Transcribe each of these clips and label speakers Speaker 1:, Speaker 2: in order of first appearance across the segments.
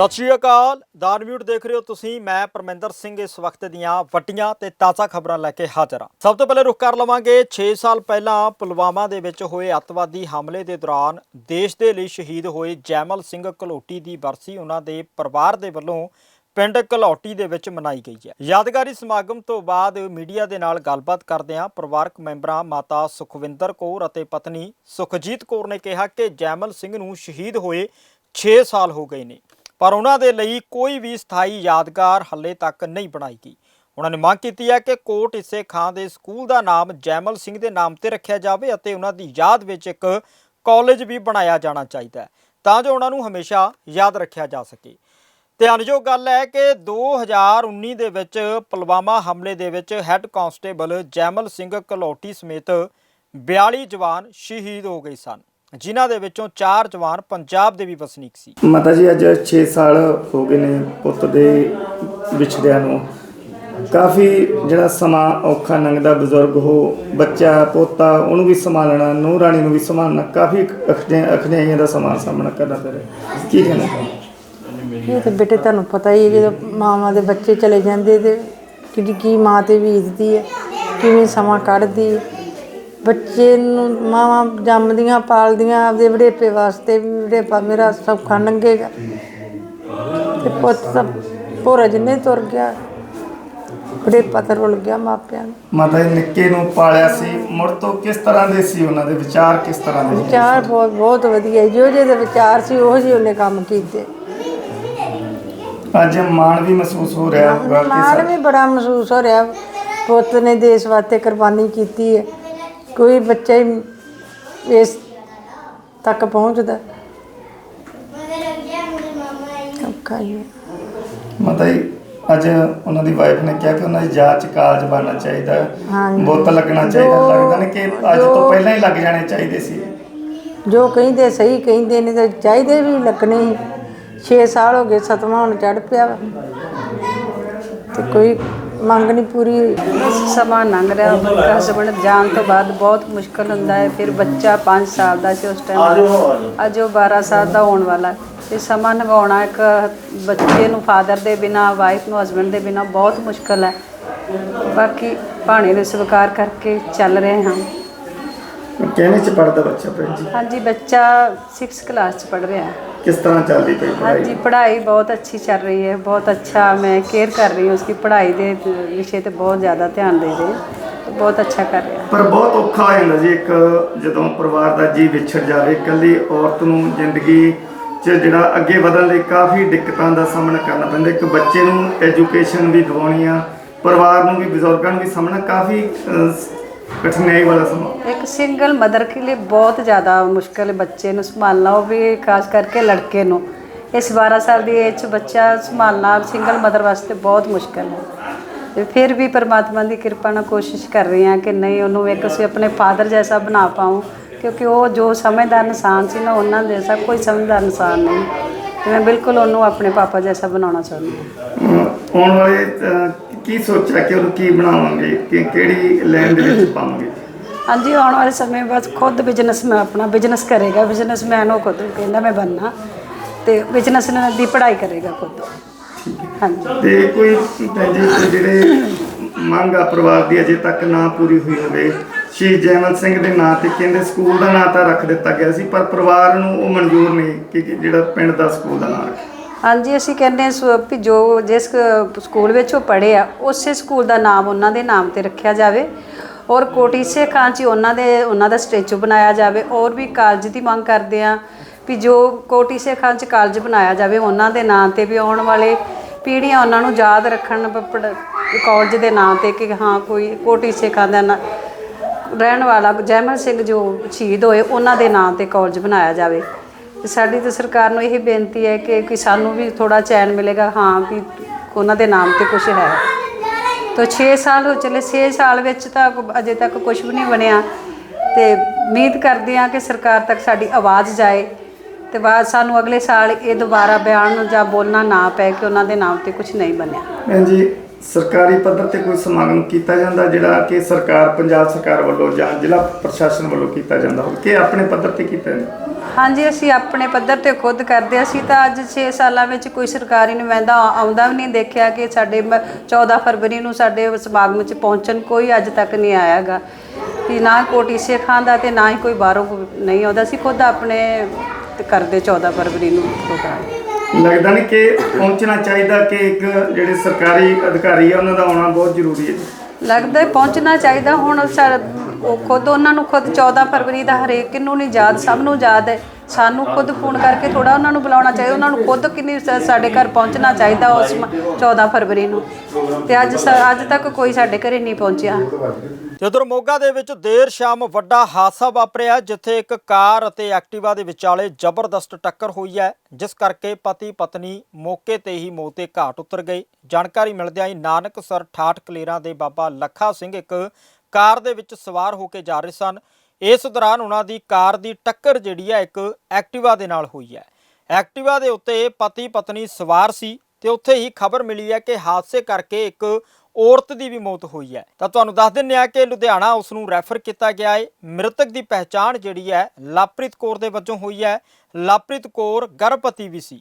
Speaker 1: ਸਤਿ ਸ਼੍ਰੀ ਅਕਾਲ। ਦਾਨਮਿਊਟ ਦੇਖ ਰਹੇ ਹੋ ਤੁਸੀਂ। ਮੈਂ ਪਰਮਿੰਦਰ ਸਿੰਘ ਇਸ ਵਕਤ ਦੀਆਂ ਵੱਡੀਆਂ ਤੇ ਤਾਜ਼ਾ ਖਬਰਾਂ ਲੈ ਕੇ ਹਾਜ਼ਰ ਹਾਂ। ਸਭ ਤੋਂ ਪਹਿਲੇ ਰੁਕ ਕਰ ਲਵਾਂਗੇ। 6 ਸਾਲ ਪਹਿਲਾਂ ਪੁਲਵਾਮਾ ਦੇ ਵਿੱਚ ਹੋਏ ਅੱਤਵਾਦੀ ਹਮਲੇ ਦੇ ਦੌਰਾਨ ਦੇਸ਼ ਦੇ ਲਈ ਸ਼ਹੀਦ ਹੋਏ ਜੈਮਲ ਸਿੰਘ ਕਲੋਟੀ ਦੀ ਬਰਸੀ ਉਹਨਾਂ ਦੇ ਪਰਿਵਾਰ ਦੇ ਵੱਲੋਂ ਪਿੰਡ ਕਲੌਟੀ ਦੇ ਵਿੱਚ ਮਨਾਈ ਗਈ ਹੈ। ਯਾਦਗਾਰੀ ਸਮਾਗਮ ਤੋਂ ਬਾਅਦ ਮੀਡੀਆ ਦੇ ਨਾਲ ਗੱਲਬਾਤ ਕਰਦਿਆਂ ਪਰਿਵਾਰਕ ਮੈਂਬਰਾਂ ਮਾਤਾ ਸੁਖਵਿੰਦਰ ਕੌਰ ਅਤੇ ਪਤਨੀ ਸੁਖਜੀਤ ਕੌਰ ਨੇ ਕਿਹਾ ਕਿ ਜੈਮਲ ਸਿੰਘ ਨੂੰ ਸ਼ਹੀਦ ਹੋਏ 6 ਸਾਲ ਹੋ ਗਏ ਨੇ। ਪਰ ਉਹਨਾਂ ਦੇ ਲਈ ਕੋਈ ਵੀ ਸਥਾਈ ਯਾਦਗਾਰ ਹੱਲੇ ਤੱਕ ਨਹੀਂ ਬਣਾਈ ਗਈ। ਉਹਨਾਂ ਨੇ ਮੰਗ ਕੀਤੀ ਹੈ ਕਿ ਕੋਟ ਇਸੇ ਖਾਂ ਦੇ ਸਕੂਲ ਦਾ ਨਾਮ ਜੈਮਲ ਸਿੰਘ ਦੇ ਨਾਮ ਤੇ ਰੱਖਿਆ ਜਾਵੇ ਅਤੇ ਉਹਨਾਂ ਦੀ ਯਾਦ ਵਿੱਚ ਇੱਕ ਕਾਲਜ ਵੀ ਬਣਾਇਆ ਜਾਣਾ ਚਾਹੀਦਾ ਹੈ, ਤਾਂ ਜੋ ਉਹਨਾਂ ਨੂੰ ਹਮੇਸ਼ਾ ਯਾਦ ਰੱਖਿਆ ਜਾ ਸਕੇ। ਧਿਆਨਯੋਗ ਗੱਲ ਹੈ ਕਿ 2019 ਦੇ ਵਿੱਚ ਪੁਲਵਾਮਾ ਹਮਲੇ ਦੇ ਵਿੱਚ ਹੈੱਡ ਕਾਂਸਟੇਬਲ ਜੈਮਲ ਸਿੰਘ ਕਲੌਟੀ ਸਮੇਤ 42 ਜਵਾਨ ਸ਼ਹੀਦ ਹੋ ਗਏ ਸਨ। ਜਿਨ੍ਹਾਂ ਦੇ ਵਿੱਚੋਂ 4 ਜਵਾਨ ਪੰਜਾਬ ਦੇ ਵੀ ਵਸਨੀਕ ਸੀ।
Speaker 2: ਮਾਤਾ ਜੀ ਅੱਜ 6 ਸਾਲ ਹੋ ਗਏ ਨੇ ਪੁੱਤ ਦੇ ਵਿਛੜਿਆਂ ਨੂੰ। ਕਾਫੀ ਜਿਹੜਾ ਸਮਾਂ ਔਖਾ ਲੰਘਦਾ ਬਜ਼ੁਰਗ ਹੋ ਬੱਚਾ ਪੋਤਾ ਉਹਨੂੰ ਵੀ ਸੰਭਾਲਣਾ ਨੂੰਹ ਰਾਣੀ ਨੂੰ ਵੀ ਸੰਭਾਲਣਾ ਕਾਫੀ ਅਖਨੇ ਅਖਨਿਆਈਆਂ ਦਾ ਸਮਾਂ ਸਾਹਮਣਾ ਕਰਨਾ ਪੈ ਰਿਹਾ। ਕੀ ਕਹਿਣਾ
Speaker 3: ਇਹ ਤਾਂ ਬੇਟੇ ਤੁਹਾਨੂੰ ਪਤਾ ਹੀ ਹੈ ਜਦੋਂ ਮਾਵਾਂ ਦੇ ਬੱਚੇ ਚਲੇ ਜਾਂਦੇ ਤੇ ਕਿਹੜੀ ਕੀ ਮਾਂ ਤੇ ਬੀਤਦੀ ਹੈ ਕਿਵੇਂ ਸਮਾਂ ਕੱਢਦੀ ਹੈ। ਬੱਚੇ ਨੂੰ ਮਾਵਾਂ ਜੰਮਦੀਆਂ ਪਾਲਦੀਆਂ ਆਪਦੇ ਵਡੇਪੇ ਵਾਸਤੇ ਵੀ ਵਡੇਪਾ ਮੇਰਾ ਸੌਖਾ ਲੰਘੇਗਾ ਤੇ ਪੁੱਤ ਤਾਂ ਭੋਰਾ ਜਿੰਨੇ ਤੁਰ ਗਿਆ ਵਡੇਪਾ ਤਾਂ ਰੁਲ ਗਿਆ ਮਾਪਿਆਂ ਨੂੰ।
Speaker 2: ਮਾਤਾ ਜੀ ਨਿੱਕੇ ਨੂੰ ਪਾਲਿਆ ਸੀ ਮੁੜ ਤੋਂ ਕਿਸ ਤਰ੍ਹਾਂ ਦੇ ਸੀ ਉਹਨਾਂ ਦੇ ਵਿਚਾਰ ਕਿਸ ਤਰ੍ਹਾਂ ਦੇ ਸੀ?
Speaker 3: ਵਿਚਾਰ ਬਹੁਤ ਬਹੁਤ ਵਧੀਆ ਜੋ ਜਿਹੇ ਦੇ ਵਿਚਾਰ ਸੀ ਉਹ ਜਿਹੇ ਉਹਨੇ ਕੰਮ ਕੀਤੇ।
Speaker 2: ਅੱਜ ਮਾਣ ਵੀ ਮਹਿਸੂਸ ਹੋ ਰਿਹਾ ਹੋਊਗਾ ਕਿ
Speaker 3: ਮਾਣ
Speaker 2: ਸਾ-
Speaker 3: ਵੀ ਬੜਾ ਮਹਿਸੂਸ ਹੋ ਰਿਹਾ। ਪੁੱਤ ਨੇ ਦੇਸ਼ ਵਾਸਤੇ ਕੁਰਬਾਨੀ ਕੀਤੀ ਹੈ। ਕੋਈ ਬੱਚਾ ਹੀ ਇਸ ਤੱਕ ਪਹੁੰਚਦਾ ਔਖਾ ਹੀ ਹੈ।
Speaker 2: ਮਾਤਾ ਜੀ ਅੱਜ ਉਹਨਾਂ ਦੀ ਵਾਈਫ ਨੇ ਕਿਹਾ ਕਿ ਉਹਨਾਂ ਦੀ ਜਾਂਚ ਕਾਲਜ ਬਣਨਾ ਚਾਹੀਦਾ
Speaker 3: ਹਾਂਜੀ।
Speaker 2: ਬੁੱਤ ਲੱਗਣਾ ਚਾਹੀਦਾ
Speaker 3: ਜੋ-
Speaker 2: ਲੱਗਦਾ ਨੇ ਕਿ ਅੱਜ ਤੋਂ
Speaker 3: ਜੋ-
Speaker 2: ਪਹਿਲਾਂ ਹੀ ਲੱਗ ਜਾਣੇ ਚਾਹੀਦੇ ਸੀ
Speaker 3: ਜੋ ਕਹਿੰਦੇ ਸਹੀ ਕਹਿੰਦੇ ਨੇ ਤੇ ਚਾਹੀਦੇ ਵੀ ਲੱਗਣੇ ਹੀ 6 ਸਾਲ ਹੋ ਗਏ ਸਤਵਾਂ ਹੁਣ ਚੜ ਪਿਆ ਵਾ। ਤੇ ਕੋਈ ਮੰਗ ਨਹੀਂ ਪੂਰੀ
Speaker 4: ਸਮਾਂ ਲੰਘ ਰਿਹਾ ਹਸਬੰਡ ਜਾਣ ਤੋਂ ਬਾਅਦ ਬਹੁਤ ਮੁਸ਼ਕਲ ਹੁੰਦਾ ਹੈ ਫਿਰ ਬੱਚਾ 5 ਸਾਲ ਦਾ ਸੀ ਉਸ ਟਾਈਮ ਅੱਜ ਉਹ 12 ਸਾਲ ਦਾ ਹੋਣ ਵਾਲਾ। ਇਹ ਸਮਾਂ ਨਿਭਾਉਣਾ ਇੱਕ ਬੱਚੇ ਨੂੰ ਫਾਦਰ ਦੇ ਬਿਨਾ ਵਾਈਫ ਨੂੰ ਹਸਬੰਡ ਦੇ ਬਿਨਾ ਬਹੁਤ ਮੁਸ਼ਕਲ ਹੈ। ਬਾਕੀ ਭਾਣੇ ਨੂੰ ਸਵੀਕਾਰ ਕਰਕੇ ਚੱਲ ਰਹੇ ਹਾਂ।
Speaker 2: ਕਿਹਨੇ ਚ ਪੜਦਾ ਬੱਚਾ ਭੈਣ ਜੀ
Speaker 4: ਹਾਂਜੀ ਬੱਚਾ 6th ਕਲਾਸ ਚ ਪੜ ਰਿਹਾ ਹੈ
Speaker 2: ਕਿਸ ਤਰ੍ਹਾਂ ਚੱਲਦੀ ਪਈ
Speaker 4: ਹਾਂਜੀ
Speaker 2: ਪੜ੍ਹਾਈ
Speaker 4: पढ़ाई बहुत अच्छी चल रही है बहुत अच्छा मैं केयर कर रही हूँ उसकी पढ़ाई के विषय पे बहुत ज़्यादा ध्यान दे रहे हैं तो बहुत अच्छा कर रहे हैं
Speaker 2: ਪਰ ਬਹੁਤ ਔਖਾ ਹੋ ਜਾਂਦਾ ਜੀ ਇੱਕ ਜਦੋਂ ਪਰਿਵਾਰ ਦਾ ਜੀ ਵਿਛੜ ਜਾਵੇ ਇਕੱਲੀ ਔਰਤ ਨੂੰ ਜ਼ਿੰਦਗੀ 'ਚ ਜਿਹੜਾ ਅੱਗੇ ਵਧਣ ਲਈ ਕਾਫੀ ਦਿੱਕਤਾਂ ਦਾ ਸਾਹਮਣਾ ਕਰਨਾ ਪੈਂਦਾ ਇੱਕ ਬੱਚੇ ਨੂੰ ਐਜੂਕੇਸ਼ਨ ਵੀ ਦਿਵਾਉਣੀ ਆ ਪਰਿਵਾਰ ਨੂੰ ਵੀ ਬਜ਼ੁਰਗਾਂ ਨੂੰ ਵੀ ਸਾਹਮਣਾ ਕਾਫੀ ਅਹ, कठिनाई वाला समय
Speaker 4: एक ਸਿੰਗਲ ਮਦਰ ਕੇ ਲਈ ਬਹੁਤ ਜ਼ਿਆਦਾ ਮੁਸ਼ਕਲ ਬੱਚੇ ਨੂੰ ਸੰਭਾਲਣਾ ਉਹ ਵੀ ਖਾਸ ਕਰਕੇ ਲੜਕੇ ਨੂੰ। ਇਸ 12 ਸਾਲ ਦੀ ਏਜ 'ਚ ਬੱਚਾ ਸੰਭਾਲਣਾ ਸਿੰਗਲ ਮਦਰ ਵਾਸਤੇ ਬਹੁਤ ਮੁਸ਼ਕਲ ਹੈ। ਤੇ ਫਿਰ ਵੀ ਪਰਮਾਤਮਾ ਦੀ ਕਿਰਪਾ ਨਾਲ ਕੋਸ਼ਿਸ਼ ਕਰ ਰਹੀ ਹਾਂ ਕਿ ਨਹੀਂ ਉਹਨੂੰ ਇੱਕ ਅਸੀਂ ਆਪਣੇ ਫਾਦਰ ਜੈਸਾ ਬਣਾ ਪਾਉਂ ਕਿਉਂਕਿ ਉਹ ਜੋ ਸਮਝਦਾਰ ਇਨਸਾਨ ਸੀ ਨਾ ਉਹਨਾਂ ਜੈਸਾ ਕੋਈ ਸਮਝਦਾਰ ਇਨਸਾਨ ਨਹੀਂ। ਤੇ ਮੈਂ ਬਿਲਕੁਲ ਉਹਨੂੰ ਆਪਣੇ ਪਾਪਾ ਜੈਸਾ ਬਣਾਉਣਾ ਚਾਹੁੰਦੀ ਹਾਂ।
Speaker 2: ਅਮ, ਵਾਲੇ ਕੀ ਸੋਚਿਆ ਕਿ ਉਹਨੂੰ ਕੀ ਬਣਾਵਾਂਗੇ? ਕਿ ਕਿਹੜੀ ਲਾਈਨ ਦੇ ਵਿੱਚ ਪਾਵਾਂਗੇ?
Speaker 4: ਹਾਂਜੀ ਆਉਣ ਵਾਲੇ ਸਮੇਂ ਬਾਅਦ ਖੁਦ ਬਿਜ਼ਨਸ ਮੈਂ ਆਪਣਾ ਬਿਜ਼ਨਸ ਕਰੇਗਾ। ਬਿਜ਼ਨਸਮੈਨ ਉਹ ਖੁਦ ਕਹਿੰਦਾ ਮੈਂ ਬਣਨਾ। ਤੇ ਬਿਜ਼ਨਸ ਦੀ ਪੜ੍ਹਾਈ ਕਰੇਗਾ ਖੁਦ। ਹਾਂਜੀ।
Speaker 2: ਤੇ ਕੋਈ ਭੈਣ ਜੀ ਕੋਈ ਜਿਹੜੇ ਮੰਗ ਆ ਪਰਿਵਾਰ ਦੀ ਅਜੇ ਤੱਕ ਨਾ ਪੂਰੀ ਹੋਈ ਹੋਵੇ ਸ਼ਹੀਦ ਜੈਮਲ ਸਿੰਘ ਦੇ ਨਾਂ ਤੇ ਕਹਿੰਦੇ ਸਕੂਲ ਦਾ ਨਾਂ ਤਾਂ ਰੱਖ ਦਿੱਤਾ ਗਿਆ ਸੀ ਪਰ ਪਰਿਵਾਰ ਨੂੰ ਉਹ ਮਨਜ਼ੂਰ ਨਹੀਂ ਕਿ ਕਿ ਜਿਹੜਾ ਪਿੰਡ ਦਾ ਸਕੂਲ ਦਾ ਨਾਂ ਰੱਖੇ।
Speaker 4: ਹਾਂਜੀ, ਅਸੀਂ ਕਹਿੰਦੇ ਹਾਂ ਸੋ ਵੀ ਜੋ ਜਿਸ ਕ- ਸਕੂਲ ਵਿੱਚ ਉਹ ਪੜ੍ਹੇ ਆ, ਉਸੇ ਸਕੂਲ ਦਾ ਨਾਮ ਉਹਨਾਂ ਦੇ ਨਾਮ ਤੇ ਰੱਖਿਆ ਜਾਵੇ। ਔਰ ਕੋਟੀਸੇ ਖਾਂ 'ਚ ਉਹਨਾਂ ਦੇ ਉਹਨਾਂ ਦਾ ਸਟੈਚੂ ਬਣਾਇਆ ਜਾਵੇ। ਔਰ ਵੀ ਕਾਲਜ ਦੀ ਮੰਗ ਕਰਦੇ ਆ ਵੀ ਜੋ ਕੋਟੀਸੇ ਖਾਂ 'ਚ ਕਾਲਜ ਬਣਾਇਆ ਜਾਵੇ, ਉਹਨਾਂ ਦੇ ਨਾਂ ਤੇ ਵੀ ਆਉਣ ਵਾਲੇ ਪੀੜ੍ਹੀਆਂ ਉਹਨਾਂ ਨੂੰ ਯਾਦ ਰੱਖਣ ਬ- ਪੜ੍ਹ- ਕਾਲਜ ਦੇ ਨਾਂ ਤੇ ਕਿ ਹਾਂ, ਕੋਈ ਕੋਟੀਸੇ ਖਾਂ ਦਾ ਨਾਂ ਰਹਿਣ ਵਾਲਾ ਜੈਮਲ ਸਿੰਘ ਜੋ ਸ਼ਹੀਦ ਹੋਏ, ਉਹਨਾਂ ਦੇ ਨਾਂ ਤੇ ਕਾਲਜ ਬਣਾਇਆ ਜਾਵੇ। ਤੇ ਸਾਡੀ ਤਾਂ ਸਰਕਾਰ ਨੂੰ ਇਹ ਬੇਨਤੀ ਹੈ ਕਿ ਕਿ ਸਾਨੂੰ ਵੀ ਥੋੜਾ ਚੈਨ ਮਿਲੇਗਾ, ਹਾਂ ਵੀ ਉਹਨਾਂ ਦੇ ਨਾਮ ਤੇ ਕੁਝ ਹੈ। ਤਾਂ 6 ਸਾਲ ਹੋ ਚਲੇ 6 ਸਾਲ ਵਿੱਚ ਤਾਂ ਅਜੇ ਤੱਕ ਕੁਝ ਵੀ ਨਹੀਂ ਬਣਿਆ ਤੇ ਉਮੀਦ ਕਰਦੇ ਹਾਂ ਕਿ ਸਰਕਾਰ ਤੱਕ ਸਾਡੀ ਆਵਾਜ਼ ਜਾਏ ਤੇ ਬਾਅਦ ਸਾਨੂੰ ਅਗਲੇ ਸਾਲ ਇਹ ਦੁਬਾਰਾ ਬਿਆਨ ਜਾਂ ਬੋਲਣਾ ਨਾ ਪਏ ਕਿ ਉਹਨਾਂ ਦੇ ਨਾਮ ਤੇ ਕੁਝ ਨਹੀਂ ਬਣਿਆ।
Speaker 2: ਭੈਣ ਸਰਕਾਰੀ ਪੱਧਰ ਤੇ ਕੋਈ ਸਮਾਗਮ ਕੀਤਾ ਜਾਂਦਾ ਜਿਹੜਾ ਕਿ ਸਰਕਾਰ, ਪੰਜਾਬ ਸਰਕਾਰ ਵੱਲੋਂ ਜਾਂ ਜ਼ਿਲ੍ਹਾ ਪ੍ਰਸ਼ਾਸਨ ਵੱਲੋਂ ਕੀਤਾ ਜਾਂਦਾ ਹੋਵੇ? ਕਿ ਆਪਣੇ ਪੱਧਰ ਤੇ ਕੀਤਾ ਜਾਂਦਾ?
Speaker 4: ਹਾਂਜੀ, ਅਸੀਂ ਆਪਣੇ ਪੱਧਰ ਤੇ ਖੁਦ ਕਰਦੇ ਅਸੀਂ ਤਾਂ ਅੱਜ 6 ਸਾਲਾਂ ਵਿੱਚ ਕੋਈ ਸਰਕਾਰੀ ਨੁਮਾਇੰਦਾ ਆਉਂਦਾ ਵੀ ਨਹੀਂ ਦੇਖਿਆ ਕਿ ਸਾਡੇ ਮ- 14 ਫਰਵਰੀ ਨੂੰ ਸਾਡੇ ਸਮਾਗਮ 'ਚ ਪਹੁੰਚਣ ਕੋਈ ਅੱਜ ਤੱਕ ਨਹੀਂ ਆਇਆਗਾ। ਕਿ ਨਾ ਕੋਟੀ ਸਿੱਖਾਂ ਦਾ ਤੇ ਨਾ ਹੀ ਕੋਈ ਬਾਹਰੋਂ ਨਹੀਂ ਆਉਂਦਾ। ਅਸੀਂ ਖੁਦ ਆਪਣੇ ਕਰਦੇ 14 ਫਰਵਰੀ ਨੂੰ ਪ੍ਰੋਗਰਾਮ।
Speaker 2: ਲੱਗਦਾ ਨਹੀਂ ਕਿ ਪਹੁੰਚਣਾ ਚਾਹੀਦਾ ਕਿ ਇੱਕ ਜਿਹੜੇ ਸਰਕਾਰੀ ਅਧਿਕਾਰੀ ਆ, ਉਹਨਾਂ ਦਾ ਆਉਣਾ ਬਹੁਤ ਜ਼ਰੂਰੀ ਹੈ।
Speaker 4: ਲੱਗਦਾ ਹੈ ਪਹੁੰਚਣਾ ਚਾਹੀਦਾ। ਹੁਣ ਸਾ- ਉਹ ਖੁਦ, ਉਹਨਾਂ ਨੂੰ ਖੁਦ 14 ਫਰਵਰੀ ਦਾ ਹਰੇਕ ਨੂੰ ਨਹੀਂ ਯਾਦ, ਸਭ ਨੂੰ ਯਾਦ ਹੈ। ਸਾਨੂੰ ਖੁਦ ਫੋਨ ਕਰਕੇ ਥੋੜਾ ਉਹਨਾਂ ਨੂੰ ਬੁਲਾਉਣਾ ਚਾਹੀਦਾ, ਉਹਨਾਂ ਨੂੰ ਖੁਦ ਕਿੰਨੀ ਸ- ਸਾਡੇ ਘਰ ਪਹੁੰਚਣਾ ਚਾਹੀਦਾ ਉਸ ਮ- 14 ਫਰਵਰੀ ਨੂੰ। ਤੇ ਅੱਜ ਸ- ਅੱਜ ਤੱਕ ਕੋਈ ਸਾਡੇ ਘਰੇ ਨਹੀਂ ਪਹੁੰਚਿਆ।
Speaker 1: ਤੇ ਉਧਰ ਮੋਗਾ ਦੇ ਵਿੱਚ ਦੇਰ ਸ਼ਾਮ ਵੱਡਾ ਹਾਦਸਾ ਵਾਪਰਿਆ, ਜਿੱਥੇ ਇੱਕ ਕਾਰ ਅਤੇ ਐਕਟਿਵਾ ਦੇ ਵਿਚਾਲੇ ਜ਼ਬਰਦਸਤ ਟੱਕਰ ਹੋਈ ਹੈ, ਜਿਸ ਕਰਕੇ ਪਤੀ ਪਤਨੀ ਮੌਕੇ ਤੇ ਹੀ ਮੌਤ ਦੇ ਘਾਟ ਉਤਰ ਗਏ। ਜਾਣਕਾਰੀ ਮਿਲਦਿਆਂ ਹੀ ਨਾਨਕਸਰ ਠਾਠ ਕਲੇਰਾਂ ਦੇ ਬਾਬਾ ਲੱਖਾ ਸਿੰਘ ਇੱਕ ਕਾਰ ਦੇ ਵਿੱਚ ਸਵਾਰ ਹੋ ਕੇ ਜਾ ਰਹੇ ਸਨ। ਇਸ ਦੌਰਾਨ ਉਹਨਾਂ ਦੀ ਕਾਰ ਦੀ ਟੱਕਰ ਜਿਹੜੀ ਹੈ ਇੱਕ ਐਕਟਿਵਾ ਦੇ ਨਾਲ ਹੋਈ ਹੈ। ਐਕਟਿਵਾ ਦੇ ਉੱਤੇ ਪਤੀ ਪਤਨੀ ਸਵਾਰ ਸੀ ਤੇ ਉੱਥੇ ਹੀ ਖਬਰ ਮਿਲੀ ਹੈ ਕਿ ਹਾਦਸੇ ਕਰਕੇ ਇੱਕ ਔਰਤ ਦੀ ਵੀ ਮੌਤ ਹੋਈ ਹੈ। ਤਾਂ ਤੁਹਾਨੂੰ ਦੱਸ ਦਿੰਨੇ ਆ ਕਿ ਲੁਧਿਆਣਾ ਉਸ ਨੂੰ ਰੈਫਰ ਕੀਤਾ ਗਿਆ ਹੈ। ਮ੍ਰਿਤਕ ਦੀ ਪਹਿਚਾਣ ਜਿਹੜੀ ਹੈ ਲਾਪ੍ਰਿਤ ਕੌਰ ਦੇ ਵਜੋਂ ਹੋਈ ਹੈ। ਲਾਪ੍ਰਿਤ ਕੌਰ ਗਰਭਵਤੀ ਵੀ ਸੀ।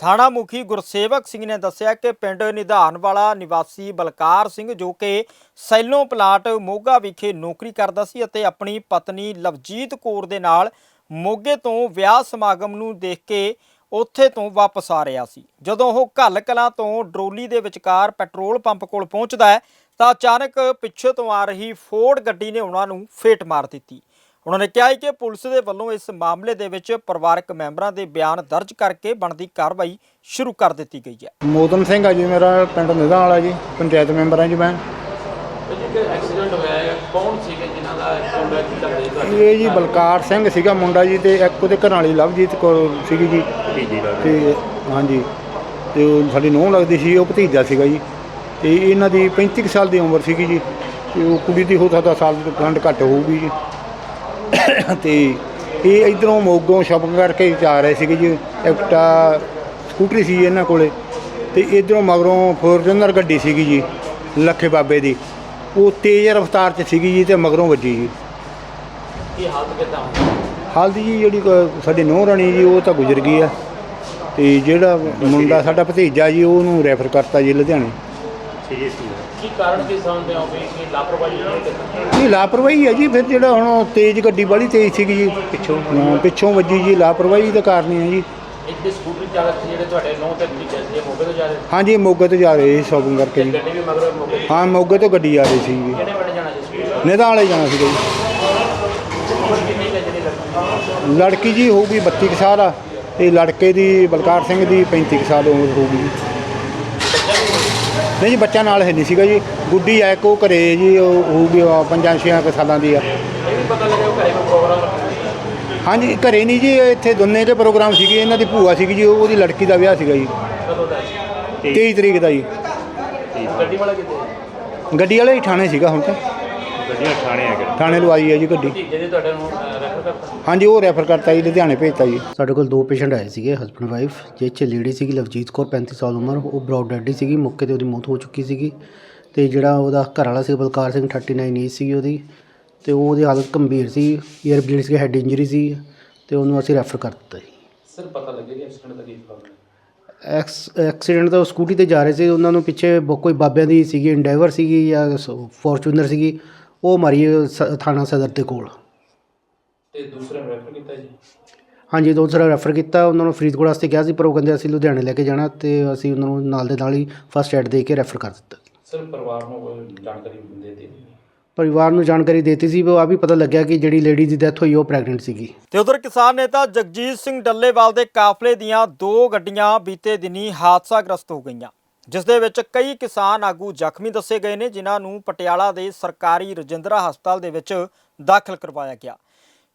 Speaker 1: ਥਾਣਾ ਮੁਖੀ ਗੁਰਸੇਵਕ ਸਿੰਘ ਨੇ ਦੱਸਿਆ ਕਿ ਪਿੰਡ ਨਿਧਾਨ ਵਾਲਾ ਨਿਵਾਸੀ ਬਲਕਾਰ ਸਿੰਘ ਜੋ ਕਿ ਸੈਲੋਂ ਪਲਾਟ ਮੋਗਾ ਵਿਖੇ ਨੌਕਰੀ ਕਰਦਾ ਸੀ ਅਤੇ ਆਪਣੀ ਪਤਨੀ ਲਵਜੀਤ ਕੌਰ ਦੇ ਨਾਲ ਮੋਗੇ ਤੋਂ ਵਿਆਹ ਸਮਾਗਮ ਨੂੰ ਦੇਖ ਕੇ ਉੱਥੇ ਤੋਂ ਵਾਪਸ ਆ ਰਿਹਾ ਸੀ। ਜਦੋਂ ਉਹ ਘੱਲ ਕਲਾਂ ਤੋਂ ਡਰੋਲੀ ਦੇ ਵਿਚਕਾਰ ਪੈਟਰੋਲ ਪੰਪ ਕੋਲ ਪਹੁੰਚਦਾ ਹੈ ਤਾਂ ਅਚਾਨਕ ਪਿੱਛੇ ਤੋਂ ਆ ਰਹੀ ਫੋਰਡ ਗੱਡੀ ਨੇ ਉਹਨਾਂ ਨੂੰ ਫੇਟ ਮਾਰ ਦਿੱਤੀ। ਉਹਨਾਂ ਨੇ ਕਿਹਾ ਕਿ ਪੁਲਿਸ ਦੇ ਵੱਲੋਂ ਇਸ ਮਾਮਲੇ ਦੇ ਵਿੱਚ ਪਰਿਵਾਰਕ ਮੈਂਬਰਾਂ ਦੇ ਬਿਆਨ ਦਰਜ ਕਰਕੇ ਬਣਦੀ ਕਾਰਵਾਈ ਸ਼ੁਰੂ ਕਰ ਦਿੱਤੀ ਗਈ ਹੈ।
Speaker 5: ਮੋਦਨ ਸਿੰਘ ਆ ਜੀ ਮੇਰਾ ਪਿੰਡ ਨਿਧਾਂ ਵਾਲਾ ਜੀ ਪੰਚਾਇਤ ਮੈਂਬਰ ਹਾਂ ਜੀ ਮੈਂ।
Speaker 6: ਇੱਕ ਐਕਸੀਡੈਂਟ ਹੋਇਆ ਹੈ ਕੌਣ ਸੀਗੇ ਜਿਨ੍ਹਾਂ ਦਾ ਐਕਸੀਡੈਂਟ ਕੀ ਲੱਗਦਾ ਤੁਹਾਡੇ?
Speaker 5: ਇਹ ਜੀ ਬਲਕਾਰ ਸਿੰਘ ਸੀਗਾ ਮੁੰਡਾ ਜੀ ਤੇ ਇੱਕ ਉਹਦੇ ਘਰ ਵਾਲੀ ਲਵਜੀਤ ਕੌਰ ਸੀਗੀ ਜੀ। ਤੇ ਹਾਂਜੀ ਤੇ ਉਹ ਸਾਡੀ ਨੂੰਹ ਲੱਗਦੀ ਸੀ ਉਹ ਭਤੀਜਾ ਸੀਗਾ ਜੀ। ਤੇ ਇਹਨਾਂ ਦੀ 35 ਕੁ ਸਾਲ ਦੀ ਉਮਰ ਸੀਗੀ ਜੀ ਤੇ ਉਹ ਕੁੜੀ ਦੀ ਹੋ ਸਕਦਾ ਸਾਲ ਦੀ ਖੰਡ ਘੱਟ ਹੋਊਗੀ ਜੀ। ਤੇ ਇਹ ਇਧਰੋਂ ਮੋਗੋਂ ਸ਼ਾਪਿੰਗ ਕਰਕੇ ਜਾ ਰਹੇ ਸੀਗੇ ਜੀ ਐਕਟਾ ਸਕੂਟਰੀ ਸੀ ਇਹਨਾਂ ਕੋਲੇ ਤੇ ਇਧਰੋਂ ਮਗਰੋਂ ਫੋਰਚੂਨਰ ਗੱਡੀ ਸੀਗੀ ਜੀ ਲੱਖੇ ਬਾਬੇ ਦੀ। ਉਹ ਤੇਜ਼ ਰਫ਼ਤਾਰ 'ਚ ਸੀਗੀ ਜੀ ਤੇ ਮਗਰੋਂ ਵੱਜੀ ਜੀ।
Speaker 6: ਕੀ ਹਾਲਤ ਕਿਦਾਂ ਹੋਈ?
Speaker 5: ਹਾਲ ਦੀ ਜੀ ਜਿਹੜੀ ਸਾਡੀ ਨੂੰਹ ਰਾਣੀ ਜੀ ਉਹ ਤਾਂ ਗੁਜ਼ਰ ਗਈ ਆ। ਤੇ ਜਿਹੜਾ ਮੁੰਡਾ ਸਾਡਾ ਭਤੀਜਾ ਜੀ ਉਹਨੂੰ ਰੈਫਰ ਕਰਤਾ ਜੀ ਲੁਧਿਆਣੇ।
Speaker 6: ਕੀ ਕਾਰਨ ਕੀ ਸਮਝਦੇ ਹੋ ਵੀ ਕਿ ਲਾਪਰਵਾਹੀ
Speaker 5: ਇਹ ਹੈ? ਜੀ ਫਿਰ ਜਿਹੜਾ ਹੁਣ ਤੇਜ਼ ਗੱਡੀ ਵਾਲੀ ਤੇਜ਼ ਸੀਗੀ ਜੀ। ਪਿੱਛੋਂ ਪਿੱਛੋਂ ਵੱਜੀ ਜੀ ਲਾਪਰਵਾਹੀ ਦਾ ਕਾਰਨ ਹੀ ਹੈ ਜੀ।
Speaker 6: ਇੱਕ ਦੇ ਸਕੂਟਰੀ ਚਾਲਕ ਸੀ ਜਿਹੜੇ ਤੁਹਾਡੇ ਨੌ ਤੇ ਭਤੀਜੇ ਸੀ ਇਹ ਮੋਗੇ ਤੋਂ ਜਾ ਰਹੇ
Speaker 5: ਹਾਂਜੀ ਇਹ ਮੋਗੇ ਤੋਂ ਜਾ ਰਹੇ ਸੀ ਸ਼ੋਪਿੰਗ ਕਰਕੇ
Speaker 6: ਸੀ
Speaker 5: ਜੀ
Speaker 6: ਗੱਡੀ ਵੀ ਮਗਰੋਂ ਮੋਗੇ ਤੋਂ
Speaker 5: ਹਾਂ ਮੋਗੇ ਤੋਂ ਗੱਡੀ ਆ ਰਹੀ ਸੀ ਜੀ
Speaker 6: ਕਿਹੜੇ ਪਿੰਡ ਜਾਣਾ ਸੀ
Speaker 5: ਵਾਲੇ? ਜਾਣਾ ਸੀਗਾ ਜੀ।
Speaker 6: ਉਮਰ ਕਿੰਨੀ ਹੈ ਜਿਹੜੀ ਲੜਕੀ? ਦੀ?
Speaker 5: ਲੜਕੀ ਜੀ ਹੋਊਗੀ 32 ਕੁ ਸਾਲ ਆ ਤੇ ਲੜਕੇ ਦੀ ਬਲਕਾਰ ਸਿੰਘ ਦੀ 35 ਕੁ ਸਾਲ ਉਮਰ ਹੋਊਗੀ ਜੀ। ਨਹੀਂ ਜੀ ਬੱਚਾ ਨਾਲ ਹੈ ਨਹੀਂ ਸੀਗਾ ਜੀ ਗੁੱਡੀ ਇੱਕ ਉਹ ਘਰੇ ਜੀ ਉਹ ਹੋਊਗੀ ਆ ਪੰਜਾਂ ਛੇਆਂ ਕੁ ਸਾਲਾਂ ਦੀ ਆ
Speaker 6: ਇਹ ਵੀ ਪਤਾ ਲੱਗਿਆ ਉਹ ਘਰੇ ਕੋਈ ਪ੍ਰੋਗਰਾਮ ਰੱਖਿਆ ਸੀ।
Speaker 5: ਹਾਂਜੀ ਘਰੇ ਨਹੀਂ ਜੀ ਇੱਥੇ ਦੋਨੇ ਕੇ ਪ੍ਰੋਗਰਾਮ ਸੀਗੇ ਇਹਨਾਂ ਦੀ ਭੂਆ ਸੀਗੀ ਜੀ ਉਹ- ਉਹਦੀ ਲੜਕੀ ਦਾ ਵਿਆਹ ਸੀਗਾ ਜੀ
Speaker 6: ਕਦੋਂ ਦਾ ਸੀ?
Speaker 5: 23 ਤਰੀਕ ਦਾ ਜੀ
Speaker 6: ਗੱਡੀ ਵਾਲਾ ਕਿੱਥੇ
Speaker 5: ਗੱਡੀ ਵਾਲੇ ਹੀ ਥਾਣੇ ਸੀਗਾ ਹੁਣ ਤਾਂ
Speaker 7: ਥਾਣੇ
Speaker 5: ਥਾਣੇ ਲਵਾਈ ਹੈ ਜੀ ਗੱਡੀ।
Speaker 6: ਭਤੀਜੇ ਦੇ ਤੁਹਾਡੇ ਨੂੰ ਰੈਫਰ ਕਰਤਾ
Speaker 5: ਹਾਂਜੀ ਉਹ ਰੈਫਰ ਕਰਤਾ ਜੀ ਲੁਧਿਆਣੇ ਭੇਜਤਾ ਜੀ।
Speaker 8: ਸਾਡੇ ਕੋਲ ਦੋ ਪੇਸ਼ੈਂਟ ਆਏ ਸੀਗੇ ਹਸਬੰਡ ਵਾਈਫ ਜਿਹ 'ਚ ਲੇਡੀ ਸੀਗੀ ਲਵਜੀਤ ਕੌਰ 35 ਸਾਲ ਉਮਰ ਉਹ ਬ੍ਰੌਡ ਡੈਡੀ ਸੀਗੀ ਮੌਕੇ ਤੇ ਉਹਦੀ ਮੌਤ ਹੋ ਚੁੱਕੀ ਸੀਗੀ। ਤੇ ਜਿਹੜਾ ਉਹਦਾ ਘਰ ਵਾਲਾ ਸੀ ਬਲਕਾਰ ਸਿੰਘ 39 ਏਜ ਸੀਗੀ ਉਹਦੀ। ਤੇ ਉਹ ਉਹਦੀ ਹਾਲਤ ਗੰਭੀਰ ਸੀ ਈਅਰ ਬਲੀਡ ਸੀ ਹੈਡ ਇੰਜਰੀ ਸੀ ਤੇ ਉਹਨੂੰ ਅਸੀਂ ਰੈਫਰ ਕਰ ਦਿੱਤਾ ਜੀ।
Speaker 6: ਸਰ ਪਤਾ ਲੱਗਿਆ ਕਿ ਐਕਸੀਡੈਂਟ ਦਾ ਕੀ ਕਾਰਨ ਹੈ?
Speaker 8: ਐਕਸ ਐਕਸੀਡੈਂਟ ਤਾਂ ਉਹ ਸਕੂਟੀ ਤੇ ਜਾ ਰਹੇ ਸੀ ਉਹਨਾਂ ਨੂੰ ਪਿੱਛੇ ਬ- ਕੋਈ ਬਾਬਿਆਂ ਦੀ ਸੀਗੀ ਇੰਡਾਈਵਰ ਸੀਗੀ ਜਾਂ ਫੋਰਚੂਨਰ ਸੀਗੀ। ਉਹ ਮਾਰੀ ਸ- ਥਾਣਾ ਸਦਰ ਦੇ ਕੋਲ।
Speaker 6: ਤੇ ਦੂਸਰੇ ਰੈਫਰ ਕੀਤਾ ਜੀ?
Speaker 8: ਹਾਂਜੀ ਦੂਸਰਾ ਰੈਫਰ ਕੀਤਾ ਉਹਨਾਂ ਨੂੰ ਫਰੀਦਕੋਟ ਵਾਸਤੇ ਕਿਹਾ ਸੀ ਪਰ ਉਹ ਕਹਿੰਦੇ ਅਸੀਂ ਲੁਧਿਆਣੇ ਲੈ ਕੇ ਜਾਣਾ ਤੇ ਅਸੀਂ ਉਹਨਾਂ ਨੂੰ ਨਾਲ ਦੇ ਨਾਲ ਹੀ ਫਸਟ ਐਡ ਦੇ ਕੇ ਰੈਫਰ ਕਰ ਦਿੱਤਾ।
Speaker 6: ਸਰ ਪਰਿਵਾਰ ਨੂੰ ਕੋਈ ਜਾਣਕਾਰੀ ਦੇ ਦਿੱਤੀ
Speaker 8: ਪਰਿਵਾਰ ਨੂੰ ਜਾਣਕਾਰੀ ਦਿੱਤੀ ਸੀ ਉਹ ਆ ਵੀ ਪਤਾ ਲੱਗਿਆ ਕਿ ਜਿਹੜੀ ਲੇਡੀ ਦੀ ਡੈਥ ਹੋਈ ਉਹ ਪ੍ਰੈਗਨੈਂਟ ਸੀਗੀ।
Speaker 1: ਤੇ ਉਧਰ ਕਿਸਾਨ ਨੇਤਾ ਜਗਜੀਤ ਸਿੰਘ ਡੱਲੇਵਾਲ ਦੇ ਕਾਫਲੇ ਦੀਆਂ ਦੋ ਗੱਡੀਆਂ ਬੀਤੇ ਦਿਨੀ ਹਾਦਸਾਗ੍ਰਸਤ ਹੋ ਗਈਆਂ। ਜਿਸ ਦੇ ਵਿੱਚ ਕਈ ਕਿਸਾਨ ਆਗੂ ਜ਼ਖਮੀ ਦੱਸੇ ਗਏ ਨੇ, ਜਿਨ੍ਹਾਂ ਨੂੰ ਪਟਿਆਲਾ ਦੇ ਸਰਕਾਰੀ ਰਜਿੰਦਰਾ ਹਸਪਤਾਲ ਦੇ ਵਿੱਚ ਦਾਖਲ ਕਰਵਾਇਆ ਗਿਆ।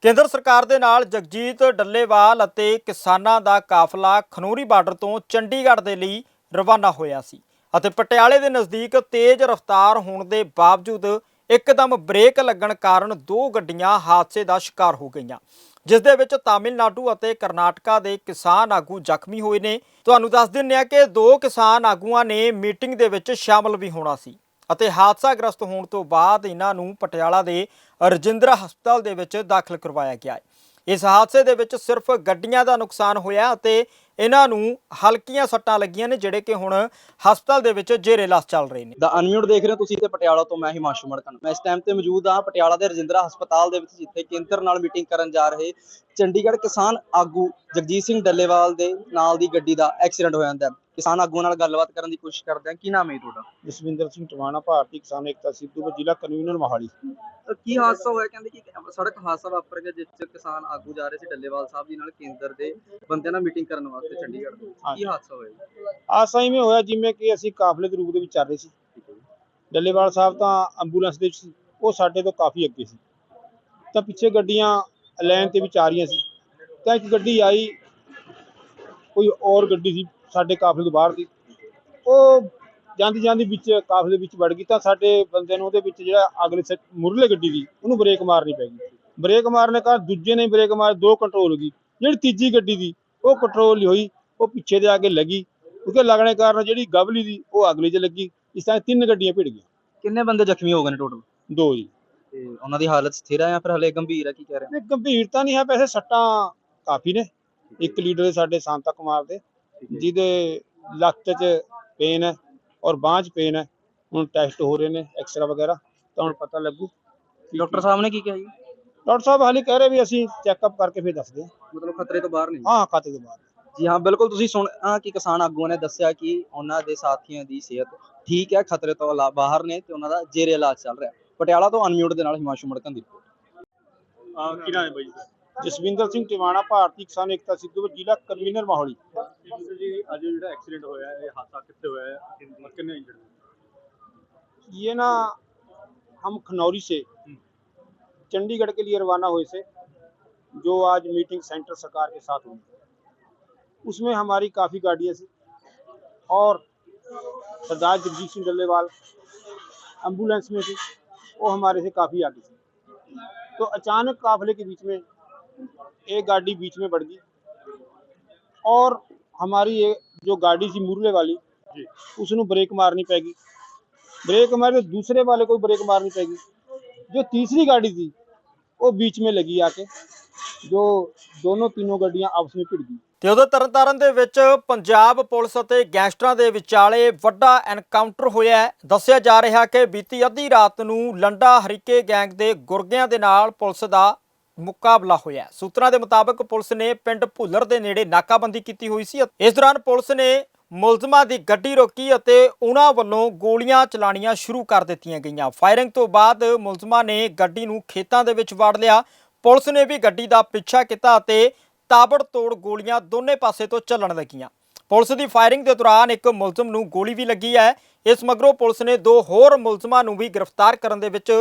Speaker 1: ਕੇਂਦਰ ਸਰਕਾਰ ਦੇ ਨਾਲ ਜਗਜੀਤ ਡੱਲੇਵਾਲ ਅਤੇ ਕਿਸਾਨਾਂ ਦਾ ਕਾਫਲਾ ਖਨੂਰੀ ਬਾਰਡਰ ਤੋਂ ਚੰਡੀਗੜ੍ਹ ਦੇ ਲਈ ਰਵਾਨਾ ਹੋਇਆ ਸੀ ਅਤੇ ਪਟਿਆਲੇ ਦੇ ਨਜ਼ਦੀਕ ਤੇਜ਼ ਰਫ਼ਤਾਰ ਹੋਣ ਦੇ ਬਾਵਜੂਦ ਇੱਕਦਮ ਬ੍ਰੇਕ ਲੱਗਣ ਕਾਰਨ ਦੋ ਗੱਡੀਆਂ ਹਾਦਸੇ ਦਾ ਸ਼ਿਕਾਰ ਹੋ ਗਈਆਂ। ਜਿਸ ਦੇ ਵਿੱਚ ਤਾਮਿਲਨਾਡੂ ਅਤੇ ਕਰਨਾਟਕਾ ਦੇ ਕਿਸਾਨ ਆਗੂ ਜ਼ਖਮੀ ਹੋਏ ਨੇ। ਤੁਹਾਨੂੰ ਦੱਸ ਦਿੰਦੇ ਹਾਂ ਕਿ ਦੋ ਕਿਸਾਨ ਆਗੂਆਂ ਨੇ ਮੀਟਿੰਗ ਦੇ ਵਿੱਚ ਸ਼ਾਮਲ ਵੀ ਹੋਣਾ ਸੀ ਅਤੇ ਹਾਦਸਾਗ੍ਰਸਤ ਹੋਣ ਤੋਂ ਬਾਅਦ ਇਹਨਾਂ ਨੂੰ ਪਟਿਆਲਾ ਦੇ ਰਜਿੰਦਰਾ ਹਸਪਤਾਲ ਦੇ ਵਿੱਚ ਦਾਖਲ ਕਰਵਾਇਆ ਗਿਆ ਹੈ। ਇਸ ਹਾਦਸੇ ਦੇ ਵਿੱਚ ਸਿਰਫ ਗੱਡੀਆਂ ਦਾ ਨੁਕਸਾਨ ਹੋਇਆ ਅਤੇ ਇਹਨਾਂ ਨੂੰ ਹਲਕੀਆਂ ਸੱਟਾਂ ਲੱਗੀਆਂ ਨੇ ਜਿਹੜੇ ਕਿ ਹੁਣ ਹਸਪਤਾਲ ਦੇ ਵਿੱਚ ਜੇਰੇ ਇਲਾਜ ਚੱਲ ਰਹੇ ਨੇ।
Speaker 9: ਦਾ ਅਨਮਿਊਟ ਦੇਖ ਰਹੇ ਹੋ ਤੁਸੀਂ ਤੇ ਪਟਿਆਲਾ ਤੋਂ ਮੈਂ ਹਿਮਾਂਸ਼ੂ ਮੜਕਣ। ਮੈਂ ਇਸ ਟਾਈਮ ਤੇ ਮੌਜੂਦ ਹਾਂ ਪਟਿਆਲਾ ਦੇ ਰਜਿੰਦਰਾ ਹਸਪਤਾਲ ਦੇ ਵਿੱਚ ਜਿੱਥੇ ਕੇਂਦਰ ਨਾਲ ਮੀਟਿੰਗ ਕਰਨ ਜਾ ਰਹੇ ਚੰਡੀਗੜ੍ਹ ਕਿਸਾਨ ਆਗੂ ਜਗਜੀਤ ਸਿੰਘ ਡੱਲੇਵਾਲ ਦੇ ਨਾਲ ਦੀ ਗੱਡੀ ਦਾ ਐਕਸੀਡੈਂਟ ਹੋ ਜਾਂਦਾ ਹੈ। ਕਿਸਾਨ ਆਗੂਆਂ ਨਾਲ ਗੱਲਬਾਤ ਕਰਨ ਦੀ ਕੋਸ਼ਿਸ਼ ਕਰਦੇ ਹਾਂ। ਕੀ ਨਾਮ ਹੈ ਜੀ ਤੁਹਾਡਾ?
Speaker 10: ਜਸਵਿੰਦਰ ਸਿੰਘ ਟਵਾਣਾ ਭਾਰਤੀ ਕਿਸਾਨ ਏਕਤਾ ਸਿੱਧੂਪੁਰ ਜ਼ਿਲ੍ਹਾ ਕਨਵੀਨਰ ਮੋਹਾਲੀ।
Speaker 9: ਅਹ ਕੀ ਹਾਦਸਾ ਹੋਇਆ? ਕਹਿੰਦੇ ਕਿ ਸੜਕ ਹਾਦਸਾ ਵਾਪਰ ਗਿਆ ਜਿਸ 'ਚ ਕਿਸਾਨ ਆਗੂ ਜਾ ਰਹੇ ਸੀ ਡੱਲੇਵਾਲ ਸਾਹਿਬ ਜੀ ਨਾਲ ਕੇਂਦਰ ਦੇ ਬੰਦਿਆਂ ਨਾਲ ਮੀਟਿੰਗ ਕਰਨ ਵਾਸਤੇ ਚੰਡੀਗੜ੍ਹ ਤੋਂ। ਕੀ ਹਾਦਸਾ ਹੋਇਆ ਜੀ?
Speaker 10: ਆਸਾ ਇਵੇਂ ਹੋਇਆ ਜਿਵੇਂ ਕਿ ਅਸੀਂ ਕਾਫਲੇ ਦੇ ਰੂਪ ਦੇ ਵਿੱਚ ਚੱਲ ਰਹੇ ਸੀ। ਡੱਲੇਵਾਲ ਸਾਹਿਬ ਤਾਂ ਐਂਬੂਲੈਂਸ ਦੇ ਵਿੱਚ ਸੀ ਉਹ ਸਾਡੇ ਤੋਂ ਕਾਫੀ ਅੱਗੇ ਸੀ। ਤਾਂ ਪਿੱਛੇ ਗੱਡੀਆਂ ਲਾਈਨ ਤੇ ਵਿੱਚ ਆ ਰਹੀਆਂ ਸੀ। ਤਾਂ ਇੱਕ ਗੱਡੀ ਆਈ ਕੋਈ ਹੋਰ ਗੱਡੀ ਸੀ ਸਾਡੇ ਕਾਫਲੇ ਤੋਂ ਬਾਹਰ ਦੀ ਉਹ ਜਾਂਦੀ ਜਾਂਦੀ ਵਿੱਚ ਕਾਫਲੇ ਵਿੱਚ ਵੜ ਗਈ ਤਾਂ ਸਾਡੇ ਬੰਦੇ ਨੂੰ ਉਹਦੇ ਵਿੱਚ ਜਿਹੜਾ ਅਗਲੇ ਮੁਰਲੇ ਗੱਡੀ ਦੀ ਉਹਨੂੰ ਬ੍ਰੇਕ ਮਾਰਨੀ ਪੈ ਗਈ। ਬ੍ਰੇਕ ਮਾਰਨੇ ਕਾ ਦੂਜੇ ਨੇ ਬ੍ਰੇਕ ਮਾਰ ਦੋ ਕੰਟਰੋਲ ਹੋ ਗਈ। ਜਿਹੜੀ ਤੀਜੀ ਗੱਡੀ ਦੀ ਉਹ ਕੰਟਰੋਲ ਨਹੀਂ ਹੋਈ ਉਹ ਪਿੱਛੇ ਦੇ ਆ ਕੇ ਲੱਗੀ। ਕਿਉਂਕਿ ਲੱਗਣੇ ਕਾਰਨ ਜਿਹੜੀ ਗਵਲੀ ਦੀ ਉਹ ਅਗਲੇ 'ਚ ਲੱਗੀ। ਇਸ ਤਰ੍ਹਾਂ ਤਿੰਨ ਗੱਡੀਆਂ ਭਿੜ ਗਈਆਂ।
Speaker 9: ਕਿੰਨੇ ਬੰਦੇ ਜ਼ਖਮੀ ਹੋ ਗਏ ਨੇ ਟੋਟਲ
Speaker 10: ਦੋ ਜੀ।
Speaker 9: ਤੇ ਉਹਨਾਂ ਦੀ ਹਾਲਤ ਸਥਿਰ ਹੈ ਜਾਂ ਫਿਰ ਹਲੇ ਗੰਭੀਰ ਹੈ ਕੀ ਕਹਿ ਰਹੇ
Speaker 10: ਨਹੀਂ ਗੰਭੀਰਤਾ ਨਹੀਂ ਹੈ ਵੈਸੇ ਸੱਟਾਂ ਕਾਫੀ ਨੇ। ਇੱਕ ਲੀਡਰ ਦੇ ਸਾਡੇ ਸ਼ਾਂਤਾ ਕੁਮਾਰ ਦੇ। ਜਿਹਦੇ ਲੱਤ 'ਚ ਪੇਨ ਹੈ ਔਰ ਬਾਂਹ 'ਚ ਪੇਨ ਹੈ ਹੁਣ ਟੈਸਟ ਹੋ ਰਹੇ ਨੇ ਐਕਸਰਾ ਵਗੈਰਾ ਤਾਂ ਹੁਣ ਪਤਾ ਲੱਗੂ।
Speaker 9: ਡਾਕਟਰ ਸਾਹਿਬ ਨੇ ਕੀ ਕਿਹਾ ਜੀ?
Speaker 10: ਡਾਕਟਰ ਸਾਹਿਬ ਹਾਲੇ ਕਹਿ ਰਹੇ ਵੀ ਅਸੀਂ ਚੈੱਕਅਪ ਕਰਕੇ ਫਿਰ ਦੱਸਦੇ ਹਾਂ।
Speaker 9: ਮਤਲਬ ਖਤਰੇ ਤੋਂ ਬਾਹਰ ਨਹੀਂ?
Speaker 10: ਹਾਂ ਖਾਤੇ ਦੇ ਬਾਅਦ
Speaker 9: ਜੀ ਹਾਂ ਬਿਲਕੁਲ ਤੁਸੀਂ ਸੁਣਿਆ ਕਿ ਕਿਸਾਨ ਆਗੂਆਂ ਨੇ ਦੱਸਿਆ ਕਿ ਉਹਨਾਂ ਦੇ ਸਾਥੀਆਂ ਦੀ ਸਿਹਤ ਠੀਕ ਹੈ ਖਤਰੇ ਤੋਂ ਇਲਾ- ਬਾਹਰ ਨੇ ਤੇ ਉਹਨਾਂ ਦਾ ਜੇਰੇ ਇਲਾਜ ਚੱਲ ਰਿਹਾ। ਪਟਿਆਲਾ ਤੋਂ ਅਨਮਿਊਟ ਦੇ ਨਾਲ ਹਿਮਾਂਸ਼ੂ ਮੜਕਨ ਦੀ ਰਿਪੋਰਟ
Speaker 10: ਕੀ ਨਾਮ ਹੈ ਬਾਈ ਜਸਵਿੰਦਰ ਸਿੰਘ ਟਿਵਾਣਾ ਭਾਰਤੀ ਕਿਸਾਨ ਏਕਤਾ ਸਿੱਧੂਪੁਰ ਜ਼ਿਲ੍ਹਾ ਕਨਵੀਨਰ ਮਾਹੌਲੀ।
Speaker 11: ਜੀ ਅੱਜ ਜਿਹੜਾ ਐਕਸੀਡੈਂਟ ਹੋਇਆ ਹੈ, ਇਹ ਹਾਦਸਾ ਕਿੱਥੇ ਹੋਇਆ ਹੈ ਔਰ ਕਿੰਨੇ ਇੰਜਰਡ
Speaker 10: ये ना हम खनौरी से चंडीगढ़ के लिए रवाना हुए थे जो आज मीटिंग सेंटर सरकार के साथ हुई उसमें हमारी काफ़ी गाड़ियाँ थी और सरदार जगजीत सिंह डल्लेवाल एम्बुलेंस में थी वो हमारे से काफ़ी आगे थी तो अचानक काफिले के बीच में एक गाड़ी बीच में बढ़ गई और हमारी ये जो गाड़ी थी मुरले वाली उसने ब्रेक मारनी पैगी ब्रेक मारे तो दूसरे वाले को ब्रेक मारनी पड़ेगी जो तीसरी गाड़ी थी वो बीच में लगी आके जो दोनों तीनों गाड़ियां आपस में भिड़ गई
Speaker 1: ਤੇ ਉਧਰ ਤਰਨਤਾਰਨ ਦੇ ਵਿੱਚ ਪੰਜਾਬ ਪੁਲਿਸ ਅਤੇ ਗੈਂਗਸਟਰਾਂ ਦੇ ਵਿਚਾਲੇ ਵੱਡਾ ਐਨਕਾਊਂਟਰ ਹੋਇਆ ਹੈ ਦੱਸਿਆ ਜਾ ਰਿਹਾ ਕਿ ਬੀਤੀ ਅੱਧੀ ਰਾਤ ਨੂੰ ਲੰਡਾ ਹਰੀਕੇ ਗੈਂਗ ਦੇ ਗੁਰਗਿਆਂ ਦੇ ਨਾਲ ਪੁਲਿਸ ਦਾ ਮੁਕਾਬਲਾ ਹੋਇਆ ਸੂਤਰਾਂ ਦੇ ਮੁਤਾਬਕ ਪੁਲਿਸ ਨੇ ਪਿੰਡ ਭੁੱਲਰ ਦੇ ਨੇੜੇ ਨਾਕਾਬੰਦੀ ਕੀਤੀ ਹੋਈ ਸੀ ਇਸ ਦੌਰਾਨ ਪੁਲਿਸ ਨੇ ਮੁਲਜ਼ਮਾਂ ਦੀ ਗੱਡੀ ਰੋਕੀ ਅਤੇ ਉਹਨਾਂ ਵੱਲੋਂ ਗੋਲੀਆਂ ਚਲਾਣੀਆਂ ਸ਼ੁਰੂ ਕਰ ਦਿੱਤੀਆਂ ਗਈਆਂ। ਫਾਇਰਿੰਗ ਤੋਂ ਬਾਅਦ ਮੁਲਜ਼ਮਾਂ ਨੇ ਗੱਡੀ ਨੂੰ ਖੇਤਾਂ ਦੇ ਵਿੱਚ ਵਾੜ ਲਿਆ। ਪੁਲਿਸ ਨੇ ਵੀ ਗੱਡੀ ਦਾ ਪਿੱਛਾ ਕੀਤਾ ਅਤੇ ਤਾਬੜਤੋੜ ਗੋਲੀਆਂ ਦੋਨੇ ਪਾਸੇ ਤੋਂ ਚੱਲਣ ਲੱਗੀਆਂ। ਪੁਲਿਸ ਦੀ ਫਾਇਰਿੰਗ ਦੇ ਦੌਰਾਨ ਇੱਕ ਮੁਲਜ਼ਮ ਨੂੰ ਗੋਲੀ ਵੀ ਲੱਗੀ ਹੈ। ਇਸ ਮਗਰੋਂ ਪੁਲਿਸ ਨੇ ਦੋ ਹੋਰ ਮੁਲਜ਼ਮਾਂ ਨੂੰ ਵੀ ਗ੍ਰਿਫਤਾਰ ਕਰਨ ਦੇ ਵਿੱਚ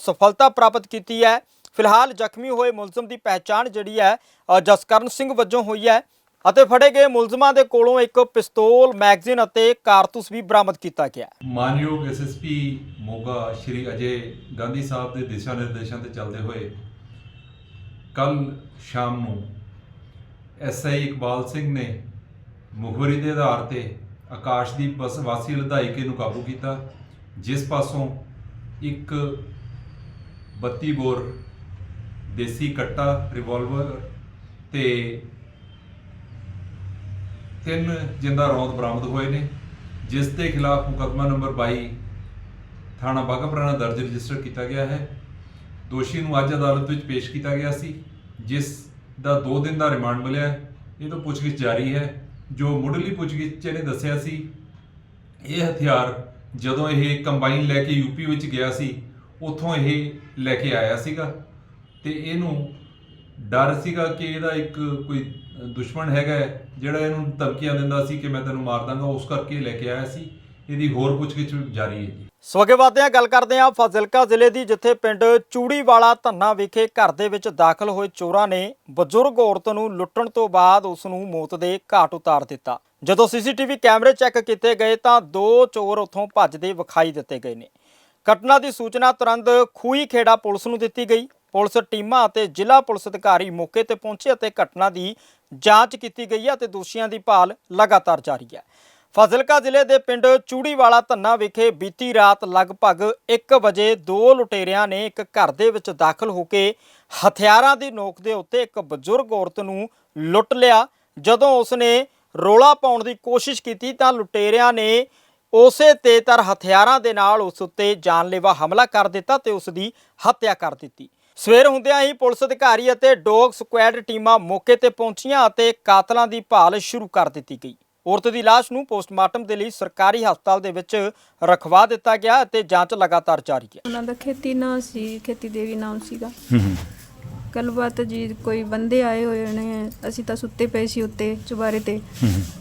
Speaker 1: ਸਫਲਤਾ ਪ੍ਰਾਪਤ ਕੀਤੀ ਹੈ। ਫਿਲਹਾਲ ਜ਼ਖਮੀ ਹੋਏ ਮੁਲਜ਼ਮ ਦੀ ਪਹਿਚਾਣ ਜਿਹੜੀ ਹੈ ਜਸਕਰਨ ਸਿੰਘ ਵਜੋਂ ਹੋਈ ਹੈ ਅਤੇ ਫੜੇ ਗਏ ਮੁਲਜ਼ਮਾਂ ਦੇ ਕੋਲੋਂ ਇੱਕ ਪਿਸਤੌਲ, ਮੈਗਜ਼ੀਨ ਅਤੇ ਕਾਰਤੂਸ ਵੀ ਬਰਾਮਦ ਕੀਤਾ ਗਿਆ ਹੈ।
Speaker 12: ਮਾਨਯੋਗ ਐਸਐਸਪੀ ਮੋਗਾ ਸ਼੍ਰੀ ਅਜੇ ਗਾਂਧੀ ਸਾਹਿਬ ਦੇ ਦਿਸ਼ਾ ਨਿਰਦੇਸ਼ਾਂ ਤੇ ਚੱਲਦੇ ਹੋਏ ਕੱਲ ਸ਼ਾਮ ਨੂੰ ਐਸਆਈ ਇਕਬਾਲ ਸਿੰਘ ਨੇ ਮੁਖਬਰੀ ਦੇ ਆਧਾਰ ਤੇ ਆਕਾਸ਼ਦੀਪ ਬਸ ਵਾਸੀ ਲਧਾਈਕੇ ਨੂੰ ਕਾਬੂ ਕੀਤਾ, ਜਿਸ ਪਾਸੋਂ ਇੱਕ 32 ਬੋਰ ਦੇਸੀ ਕੱਟਾ ਰਿਵਾਲਵਰ ਤੇ ਤਿੰਨ ਜਿੰਦਾ ਰੌਂਦ ਬਰਾਮਦ ਹੋਏ ਨੇ, ਜਿਸ ਦੇ ਖਿਲਾਫ ਮੁਕੱਦਮਾ ਨੰਬਰ 22 ਥਾਣਾ ਬਾਘਾਪੁਰਾਣਾ ਦਰਜ ਰਜਿਸਟਰ ਕੀਤਾ ਗਿਆ ਹੈ। ਦੋਸ਼ੀ ਨੂੰ ਅੱਜ ਅਦਾਲਤ ਵਿੱਚ ਪੇਸ਼ ਕੀਤਾ ਗਿਆ ਸੀ, ਜਿਸ ਦਾ 2 ਦਿਨ ਦਾ ਰਿਮਾਂਡ ਮਿਲਿਆ ਹੈ। ਇਹ ਤੋਂ ਪੁੱਛਗਿੱਛ ਜਾਰੀ ਹੈ। ਜੋ ਮੁੱਢਲੀ ਪੁੱਛਗਿੱਛ ਇਹਨੇ ਦੱਸਿਆ ਸੀ, ਇਹ ਹਥਿਆਰ ਜਦੋਂ ਇਹ ਕੰਬਾਈਨ ਲੈ ਕੇ ਯੂਪੀ ਵਿੱਚ ਗਿਆ ਸੀ, ਉੱਥੋਂ ਇਹ ਲੈ ਕੇ ਆਇਆ ਸੀਗਾ। ਤੇ ਇਹਨੂੰ ਡਰ ਸੀਗਾ ਕਿ ਇਹਦਾ ਇੱਕ ਕੋਈ ਦੁਸ਼ਮਣ ਹੈਗਾ ਜਿਹੜਾ ਇਹਨੂੰ ਧਮਕੀਆਂ ਦਿੰਦਾ ਸੀ ਕਿ ਮੈਂ ਤੈਨੂੰ ਮਾਰ ਦਾਂਗਾ, ਉਸ ਕਰਕੇ ਲੈ ਕੇ ਆਇਆ ਸੀ। ਇਹਦੀ ਹੋਰ ਪੁੱਛਗਿੱਛ ਜਾਰੀ ਹੈ ਜੀ।
Speaker 1: ਸੋ ਅੱਗੇ ਵਧਦੇ ਹਾਂ, ਗੱਲ ਕਰਦੇ ਹਾਂ ਫਾਜ਼ਿਲਕਾ ਜ਼ਿਲ੍ਹੇ ਦੀ, ਜਿੱਥੇ ਪਿੰਡ ਚੂੜੀਵਾਲਾ ਧੰਨਾ ਵਿਖੇ ਘਰ ਦੇ ਵਿੱਚ ਦਾਖਲ ਹੋਏ ਚੋਰਾਂ ਨੇ ਬਜ਼ੁਰਗ ਔਰਤ ਨੂੰ ਲੁੱਟਣ ਤੋਂ ਬਾਅਦ ਉਸ ਨੂੰ ਮੌਤ ਦੇ ਘਾਟ ਉਤਾਰ ਦਿੱਤਾ। ਜਦੋਂ ਸੀਸੀਟੀਵੀ ਕੈਮਰੇ ਚੈੱਕ ਕੀਤੇ ਗਏ ਤਾਂ ਦੋ ਚੋਰ ਉੱਥੋਂ ਭੱਜਦੇ ਵਿਖਾਈ ਦਿੱਤੇ ਗਏ ਨੇ। ਘਟਨਾ ਦੀ ਸੂਚਨਾ ਤੁਰੰਤ ਖੂਹੀ ਖੇੜਾ ਪੁਲਿਸ ਨੂੰ ਦਿੱਤੀ ਗਈ। ਪੁਲਿਸ ਟੀਮਾਂ ਅਤੇ ਜ਼ਿਲ੍ਹਾ ਪੁਲਿਸ ਅਧਿਕਾਰੀ ਮੌਕੇ ਤੇ ਪਹੁੰਚੇ ਅਤੇ ਘਟਨਾ ਦੀ ਜਾਂਚ ਕੀਤੀ ਗਈ ਹੈ ਅਤੇ ਦੋਸ਼ੀਆਂ ਦੀ ਭਾਲ ਲਗਾਤਾਰ ਜਾਰੀ ਹੈ। ਫਾਜ਼ਿਲਕਾ ਜ਼ਿਲ੍ਹੇ ਦੇ ਪਿੰਡ ਚੂੜੀਵਾਲਾ ਧੰਨਾ ਵਿਖੇ ਬੀਤੀ ਰਾਤ ਲਗਭਗ 1 ਵਜੇ ਦੋ ਲੁਟੇਰਿਆਂ ਨੇ ਇੱਕ ਘਰ ਦੇ ਵਿੱਚ ਦਾਖਲ ਹੋ ਕੇ ਹਥਿਆਰਾਂ ਦੀ ਨੋਕ ਦੇ ਉੱਤੇ ਇੱਕ ਬਜ਼ੁਰਗ ਔਰਤ ਨੂੰ ਲੁੱਟ ਲਿਆ। ਜਦੋਂ ਉਸਨੇ ਰੋਲਾ ਪਾਉਣ ਦੀ ਕੋਸ਼ਿਸ਼ ਕੀਤੀ ਤਾਂ ਲੁਟੇਰਿਆਂ ਨੇ ਉਸੇ ਤੇਜ਼ਤਰ ਹਥਿਆਰਾਂ ਦੇ ਨਾਲ ਉਸ ਉੱਤੇ ਜਾਨਲੇਵਾ ਹਮਲਾ ਕਰ ਦਿੱਤਾ ਤੇ ਉਸ ਦੀ ਹੱਤਿਆ ਕਰ ਦਿੱਤੀ। ਸਵੇਰ ਹੁੰਦਿਆਂ ਹੀ ਪੁਲਿਸ ਅਧਿਕਾਰੀ ਅਤੇ ਡੌਗ ਸਕੁਐਡ ਟੀਮਾਂ ਮੌਕੇ ਤੇ ਪਹੁੰਚੀਆਂ ਅਤੇ ਕਾਤਲਾਂ ਦੀ ਭਾਲ ਸ਼ੁਰੂ ਕਰ ਦਿੱਤੀ ਗਈ। ਔਰਤ ਦੀ ਲਾਸ਼ ਨੂੰ ਪੋਸਟਮਾਰਟਮ ਦੇ ਲਈ ਸਰਕਾਰੀ ਹਸਪਤਾਲ ਦੇ ਵਿੱਚ ਰਖਵਾ ਦਿੱਤਾ ਗਿਆ ਅਤੇ ਜਾਂਚ ਲਗਾਤਾਰ ਜਾਰੀ ਹੈ।
Speaker 13: ਉਹਨਾਂ ਦਾ ਖੇਤੀ ਨਾਂ ਸੀ ਖੇਤੀ ਦੇਵੀ ਨਾਮ ਸੀਗਾ। ਗੱਲਬਾਤ ਜੀ ਕੋਈ ਬੰਦੇ ਆਏ ਹੋਏ ਨੇ ਅਸੀਂ ਤਾਂ ਸੁੱਤੇ ਪਏ ਸੀ ਉੱਤੇ ਚੁਬਾਰੇ ਤੇ।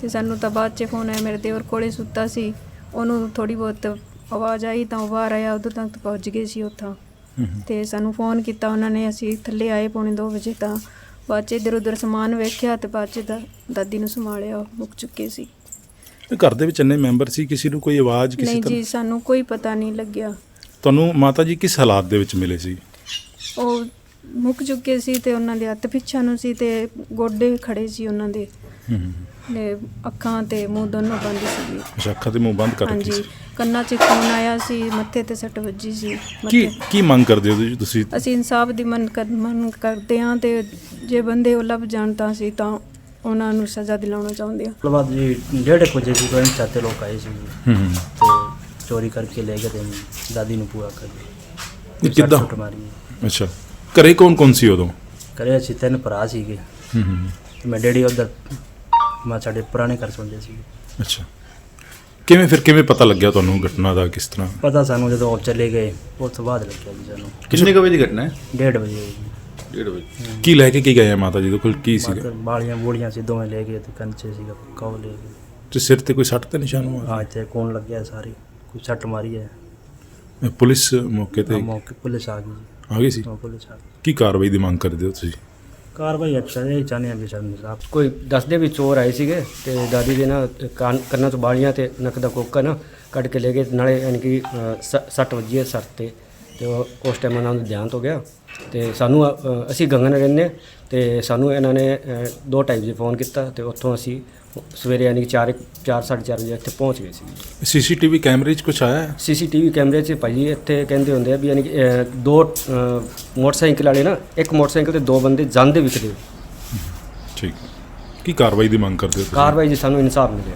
Speaker 13: ਤੇ ਸਾਨੂੰ ਤਾਂ ਬਾਅਦ ਚ ਫੋਨ ਆਇਆ ਮੇਰੇ ਦੇਵਰ ਕੋਲੇ ਸੁੱਤਾ ਸੀ। ਉਹਨੂੰ ਥੋੜੀ ਬਹੁਤ ਆਵਾਜ਼ ਆਈ ਤਾਂ ਉਹ ਬਾਹਰ ਆਇਆ ਉਦੋਂ ਤੱਕ ਪਹੁੰਚ ਗਏ ਸੀ ਉੱਥਾਂ। ਤੇ ਸਾਨੂੰ ਫੋਨ ਕੀਤਾ ਉਹਨਾਂ ਨੇ ਅਸੀਂ ਥੱਲੇ ਆਏ ਪੌਣੇ 2 ਵਜੇ ਤਾਂ ਬਾਅਦ ਚ ਇੱਧਰ ਉੱਧਰ ਸਮਾਨ ਵੇਖਿਆ ਤੇ ਬਾਅਦ ਚ ਦਾ- ਦਾਦੀ ਨੂੰ ਸੰਭਾਲਿਆ ਉਹ ਮੁੱਕ ਚੁੱਕੇ ਸੀ।
Speaker 14: ਤੇ ਘਰ ਦੇ ਵਿੱਚ ਇੰਨੇ ਮੈਂਬਰ ਸੀ ਕਿਸੇ ਨੂੰ ਕੋਈ ਆਵਾਜ਼ ਕਿਸੇ
Speaker 13: ਨਹੀਂ
Speaker 14: ਤਰ੍ਹਾਂ?
Speaker 13: ਜੀ ਸਾਨੂੰ ਕੋਈ ਪਤਾ ਨਹੀਂ ਲੱਗਿਆ।
Speaker 14: ਤੁਹਾਨੂੰ ਮਾਤਾ ਜੀ ਕਿਸ ਹਾਲਾਤ ਦੇ ਵਿੱਚ ਮਿਲੇ ਸੀ?
Speaker 13: ਉਹ ਮੁੱਕ ਚੁੱਕੇ ਸੀ ਤੇ ਉਹਨਾਂ ਦੇ ਹੱਥ ਪਿੱਛਾ ਨੂੰ ਸੀ ਤੇ ਗੋਡੇ ਖੜੇ ਸੀ ਉਹਨਾਂ ਦੇ। ਤੇ ਅੱਖਾਂ ਤੇ ਮੂੰਹ ਦੋਨੋਂ ਬੰਦ ਸੀ
Speaker 14: ਅੱਛਾ ਅੱਖਾਂ ਤੇ ਮੂੰਹ ਬੰਦ ਕਰ ਰੱਖੀ
Speaker 13: ਹਾਂਜੀ
Speaker 14: ਸੀ
Speaker 13: ਕੰਨਾਂ 'ਚ ਖੂਨ ਆਇਆ ਸੀ ਮੱਥੇ ਤੇ ਸੱਟ ਵੱਜੀ ਸੀ
Speaker 14: ਕੀ
Speaker 13: ਮੱਥੇ
Speaker 14: ਕੀ ਮੰਗ ਕਰਦੇ ਹੋ ਜੀ ਤੁਸੀਂ
Speaker 13: ਅਸੀਂ ਇਨਸਾਫ ਦੀ ਮੰਗ ਕਰ ਮੰਗ ਕਰਦੇ ਹਾਂ ਤੇ ਜੇ ਬੰਦੇ ਉਹ ਲੱਭ ਜਾਣ ਤਾਂ ਸੀ ਤਾਂ ਉਹਨਾਂ ਨੂੰ ਸਜ਼ਾ ਦਿਲਾਉਣਾ ਚਾਹੁੰਦੇ ਹਾਂ
Speaker 15: उसके बाद जी डेढ़ एक बजे को कहीं चाहते लोग आए थे जी
Speaker 14: ਹੂੰ ਹੂੰ
Speaker 15: तो चोरी करके ले गए थे दादी ने पूरा कर
Speaker 14: ਇਹ ਕਿੱਦਾਂ
Speaker 15: ਛੁੱਟ ਮਾਰੀ
Speaker 14: ਅੱਛਾ ਘਰੇ ਕੌਣ ਕੌਣ ਸੀ ਉਦੋਂ
Speaker 15: ਕਰੇ ਅਸੀਂ ਤਿੰਨ ਭਰਾ ਸੀਗੇ
Speaker 14: ਹੂੰ ਹੂੰ
Speaker 15: ਤੇ ਮੈਂ ਡੈਡੀ ਉਧਰ ਮੈਂ ਸਾਡੇ ਪੁਰਾਣੇ ਘਰ ਸੁਣਦੇ ਸੀ।
Speaker 14: ਅੱਛਾ। ਕਿਵੇਂ ਫਿਰ ਕਿਵੇਂ ਪਤਾ ਲੱਗਿਆ ਤੁਹਾਨੂੰ ਘਟਨਾ ਦਾ ਕਿਸ ਤਰ੍ਹਾਂ?
Speaker 15: ਪਤਾ ਸਾਨੂੰ ਜਦੋਂ ਉਹ ਚਲੇ ਗਏ ਉਸ ਤੋਂ ਬਾਅਦ ਲੱਗਿਆ ਜੀ ਸਾਨੂੰ।
Speaker 14: ਕਿੰਨੇ ਕੁ ਵਜੇ ਦੀ ਘਟਨਾ ਹੈ?
Speaker 15: ਡੇਢ ਵਜੇ ਜੀ।
Speaker 14: ਡੇਢ ਵਜੇ। ਕੀ ਲੈ ਕੇ ਕੀ ਗਏ ਆ ਮਾਤਾ ਜੀ ਦੇ ਕੋਲ? ਕੀ ਸੀਗਾ?
Speaker 15: ਮਤਲਬ ਬਾਲੀਆਂ ਬੂੜੀਆਂ ਸੀ ਦੋਵੇਂ ਲੈ ਗਏ ਤੇ ਕੰਚੇ ਸੀਗਾ ਕੌ ਲੈ ਗਏ।
Speaker 14: ਤੇ ਸਿਰ ਤੇ ਕੋਈ ਸੱਟ ਤੇ ਨਿਸ਼ਾਨ ਹੋਇਆ?
Speaker 15: ਹਾਂ ਇੱਥੇ ਕੌਣ ਲੱਗਿਆ ਸਾਰੀ ਕੋਈ ਸੱਟ ਮਾਰੀ ਹੈ।
Speaker 14: ਪੁਲਿਸ ਮੌਕੇ ਤੇ
Speaker 15: ਮੌਕੇ ਪੁਲਿਸ ਆ ਗਈ ਜੀ।
Speaker 14: ਆ ਗਈ ਸੀ?
Speaker 15: ਹਾਂ, ਪੁਲਿਸ ਆ ਗਈ।
Speaker 14: ਕੀ ਕਾਰਵਾਈ ਦੀ ਮੰਗ ਕਰਦੇ ਹੋ ਤੁਸੀਂ?
Speaker 15: ਕਾਰਵਾਈ ਅੱਛਾ ਇਹ ਚਾਹੁੰਦੇ ਆ ਵੀ ਸਾਨੂੰ ਇਨਸਾਫ਼
Speaker 16: ਕੋਈ ਦੱਸਦੇ ਵੀ ਚੋਰ ਆਏ ਸੀਗੇ ਤੇ ਦਾਦੀ ਦੇ ਨਾ ਕੰਨ ਕੰਨਾਂ ਤੋਂ ਬਾਲੀਆਂ ਤੇ ਨੱਕ ਦਾ ਕੋਕਾ ਨਾ ਕੱਢ ਕੇ ਲੈ ਗਏ ਨਾਲੇ ਯਾਨੀ ਕਿ ਅ, ਸ- ਸੱਟ ਵੱਜੀ ਹੈ ਸਰ ਤੇ ਤੇ ਉਹ- ਉਸ ਟਾਈਮ ਉਹਨਾਂ ਨੂੰ ਧਿਆਨ ਤੋਂ ਗਿਆ। ਤੇ ਸਾਨੂੰ ਅ, ਅ, ਅਸੀਂ ਗੰਗਨ ਰਹਿੰਦੇ ਤੇ ਸਾਨੂੰ ਇਹਨਾਂ ਨੇ ਅ, ਦੋ ਟਾਈਮ ਜੀ ਫੋਨ ਕੀਤਾ ਤੇ ਉੱਥੋਂ ਅਸੀਂ ਸਵੇਰੇ ਯਾਨੀ ਕਿ 4 4 4:30 ਵਜੇ ਇੱਥੇ ਪਹੁੰਚ ਗਏ ਸੀ
Speaker 14: ਸੀਸੀਟੀਵੀ ਕੈਮਰੇ 'ਚ ਕੁਝ ਆਇਆ? ਹੈ
Speaker 16: ਸੀਸੀਟੀਵੀ ਕੈਮਰੇ 'ਚ ਭਾਜੀ ਇੱਥੇ ਕਹਿੰਦੇ ਹੁੰਦੇ ਆ ਵੀ ਯਾਨੀ ਕਿ ਦੋ ਮੋਟਰਸਾਈਕਲ ਵਾਲੇ ਨਾ ਇੱਕ ਮੋਟਰਸਾਈਕਲ ਤੇ ਦੋ ਬੰਦੇ ਜਾਂਦੇ ਵਿਖਦੇ।
Speaker 14: ਠੀਕ। ਕੀ ਕਾਰਵਾਈ ਦੀ ਮੰਗ ਕਰਦੇ ਹੋ ਤੁਸੀਂ?
Speaker 16: ਕਾਰਵਾਈ ਜੀ ਸਾਨੂੰ ਇਨਸਾਫ ਮਿਲਿਆ।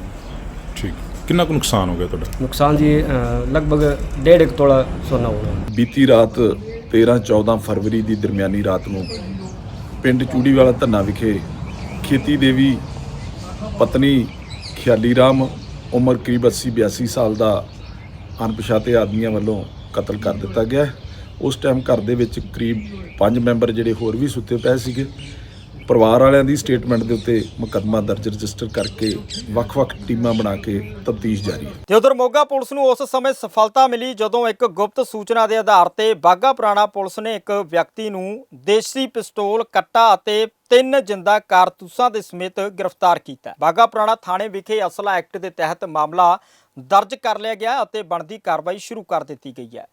Speaker 14: ਠੀਕ। ਕਿੰਨਾ ਕੁ ਨੁਕਸਾਨ ਹੋ ਗਿਆ ਤੁਹਾਡਾ?
Speaker 16: ਨੁਕਸਾਨ ਜੀ ਅ, ਲਗਭਗ ਡੇਢ ਇੱਕ ਤੋਲਾ ਸੋਨਾ ਹੋਣਾ।
Speaker 17: ਬੀਤੀ ਰਾਤ 13 14 ਫਰਵਰੀ ਦੀ ਦਰਮਿਆਨੀ ਰਾਤ ਨੂੰ ਪਿੰਡ ਚੂੜੀਵਾਲਾ ਧੰਨਾ ਵਿਖੇ ਖੇਤੀ ਦੇਵੀ ਪਤਨੀ ਖਿਆਲੀ ਰਾਮ ਉਮਰ ਕਰੀਬ 80 82 ਸਾਲ ਦਾ ਅਣਪਛਾਤੇ ਆਦਮੀਆਂ ਵੱਲੋਂ ਕਤਲ ਕਰ ਦਿੱਤਾ ਗਿਆ ਹੈ। ਉਸ ਟਾਈਮ ਘਰ ਦੇ ਵਿੱਚ ਕਰੀਬ 5 ਮੈਂਬਰ ਜਿਹੜੇ ਹੋਰ ਵੀ ਸੁੱਤੇ ਪਏ ਸੀਗੇ ਪਰਿਵਾਰ ਵਾਲਿਆਂ ਦੀ ਸਟੇਟਮੈਂਟ ਦੇ ਉੱਤੇ ਮੁਕੱਦਮਾ ਦਰਜ ਰਜਿਸਟਰ ਕਰਕੇ ਵੱਖ-ਵੱਖ ਟੀਮਾਂ ਬਣਾ ਕੇ ਤਫਤੀਸ਼ ਜਾਰੀ ਹੈ।
Speaker 1: ਤੇ ਉਧਰ ਮੋਗਾ ਪੁਲਿਸ ਨੂੰ ਉਸ ਸਮੇਂ ਸਫਲਤਾ ਮਿਲੀ ਜਦੋਂ ਇੱਕ ਗੁਪਤ ਸੂਚਨਾ ਦੇ ਆਧਾਰ ਤੇ ਬਾਗਾ ਪੁਰਾਣਾ ਪੁਲਿਸ ਨੇ ਇੱਕ ਵਿਅਕਤੀ ਨੂੰ ਦੇਸੀ ਪਿਸਤੌਲ, ਕੱਟਾ ਅਤੇ ਤਿੰਨ ਜਿੰਦਾ ਕਾਰਤੂਸਾਂ ਦੇ ਸਮੇਤ ਗ੍ਰਿਫਤਾਰ ਕੀਤਾ ਬਾਗਾ ਪੁਰਾਣਾ ਥਾਣੇ ਵਿਖੇ ਅਸਲਾ ਐਕਟ ਦੇ ਤਹਿਤ ਮਾਮਲਾ ਦਰਜ ਕਰ ਲਿਆ ਗਿਆ ਅਤੇ ਬਣਦੀ ਕਾਰਵਾਈ ਸ਼ੁਰੂ ਕਰ ਦਿੱਤੀ ਗਈ ਹੈ।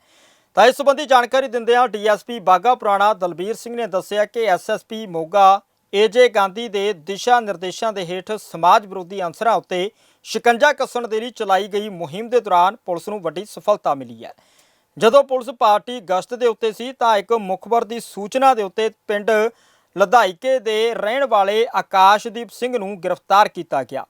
Speaker 1: ਤਾਂ ਇਸ ਸੰਬੰਧੀ ਜਾਣਕਾਰੀ ਦਿੰਦਿਆਂ ਡੀਐਸਪੀ ਬਾਗਾ ਪੁਰਾਣਾ ਦਲਬੀਰ ਸਿੰਘ ਨੇ ਦੱਸਿਆ ਕਿ ਐਸਐਸਪੀ ਮੋਗਾ ਏਜੇ ਗਾਂਧੀ ਦੇ ਦਿਸ਼ਾ ਨਿਰਦੇਸ਼ਾਂ ਦੇ ਹੇਠ ਸਮਾਜ ਵਿਰੋਧੀ ਅਨਸਰਾਂ ਉੱਤੇ ਸ਼ਿਕੰਜਾ ਕੱਸਣ ਦੇ ਲਈ ਚਲਾਈ ਗਈ ਮੁਹਿੰਮ ਦੇ ਦੌਰਾਨ ਪੁਲਿਸ ਨੂੰ ਵੱਡੀ ਸਫਲਤਾ ਮਿਲੀ ਹੈ। ਜਦੋਂ ਪੁਲਿਸ ਪਾਰਟੀ ਗਸ਼ਤ ਦੇ ਉੱਤੇ ਸੀ ਤਾਂ ਇੱਕ ਮੁਖਬਰ ਦੀ ਸੂਚਨਾ ਦੇ ਉੱਤੇ ਪਿੰਡ ਲਧਾਈਕੇ ਦੇ ਰਹਿਣ ਵਾਲੇ ਆਕਾਸ਼ਦੀਪ ਸਿੰਘ ਨੂੰ ਗ੍ਰਿਫਤਾਰ ਕੀਤਾ ਗਿਆ।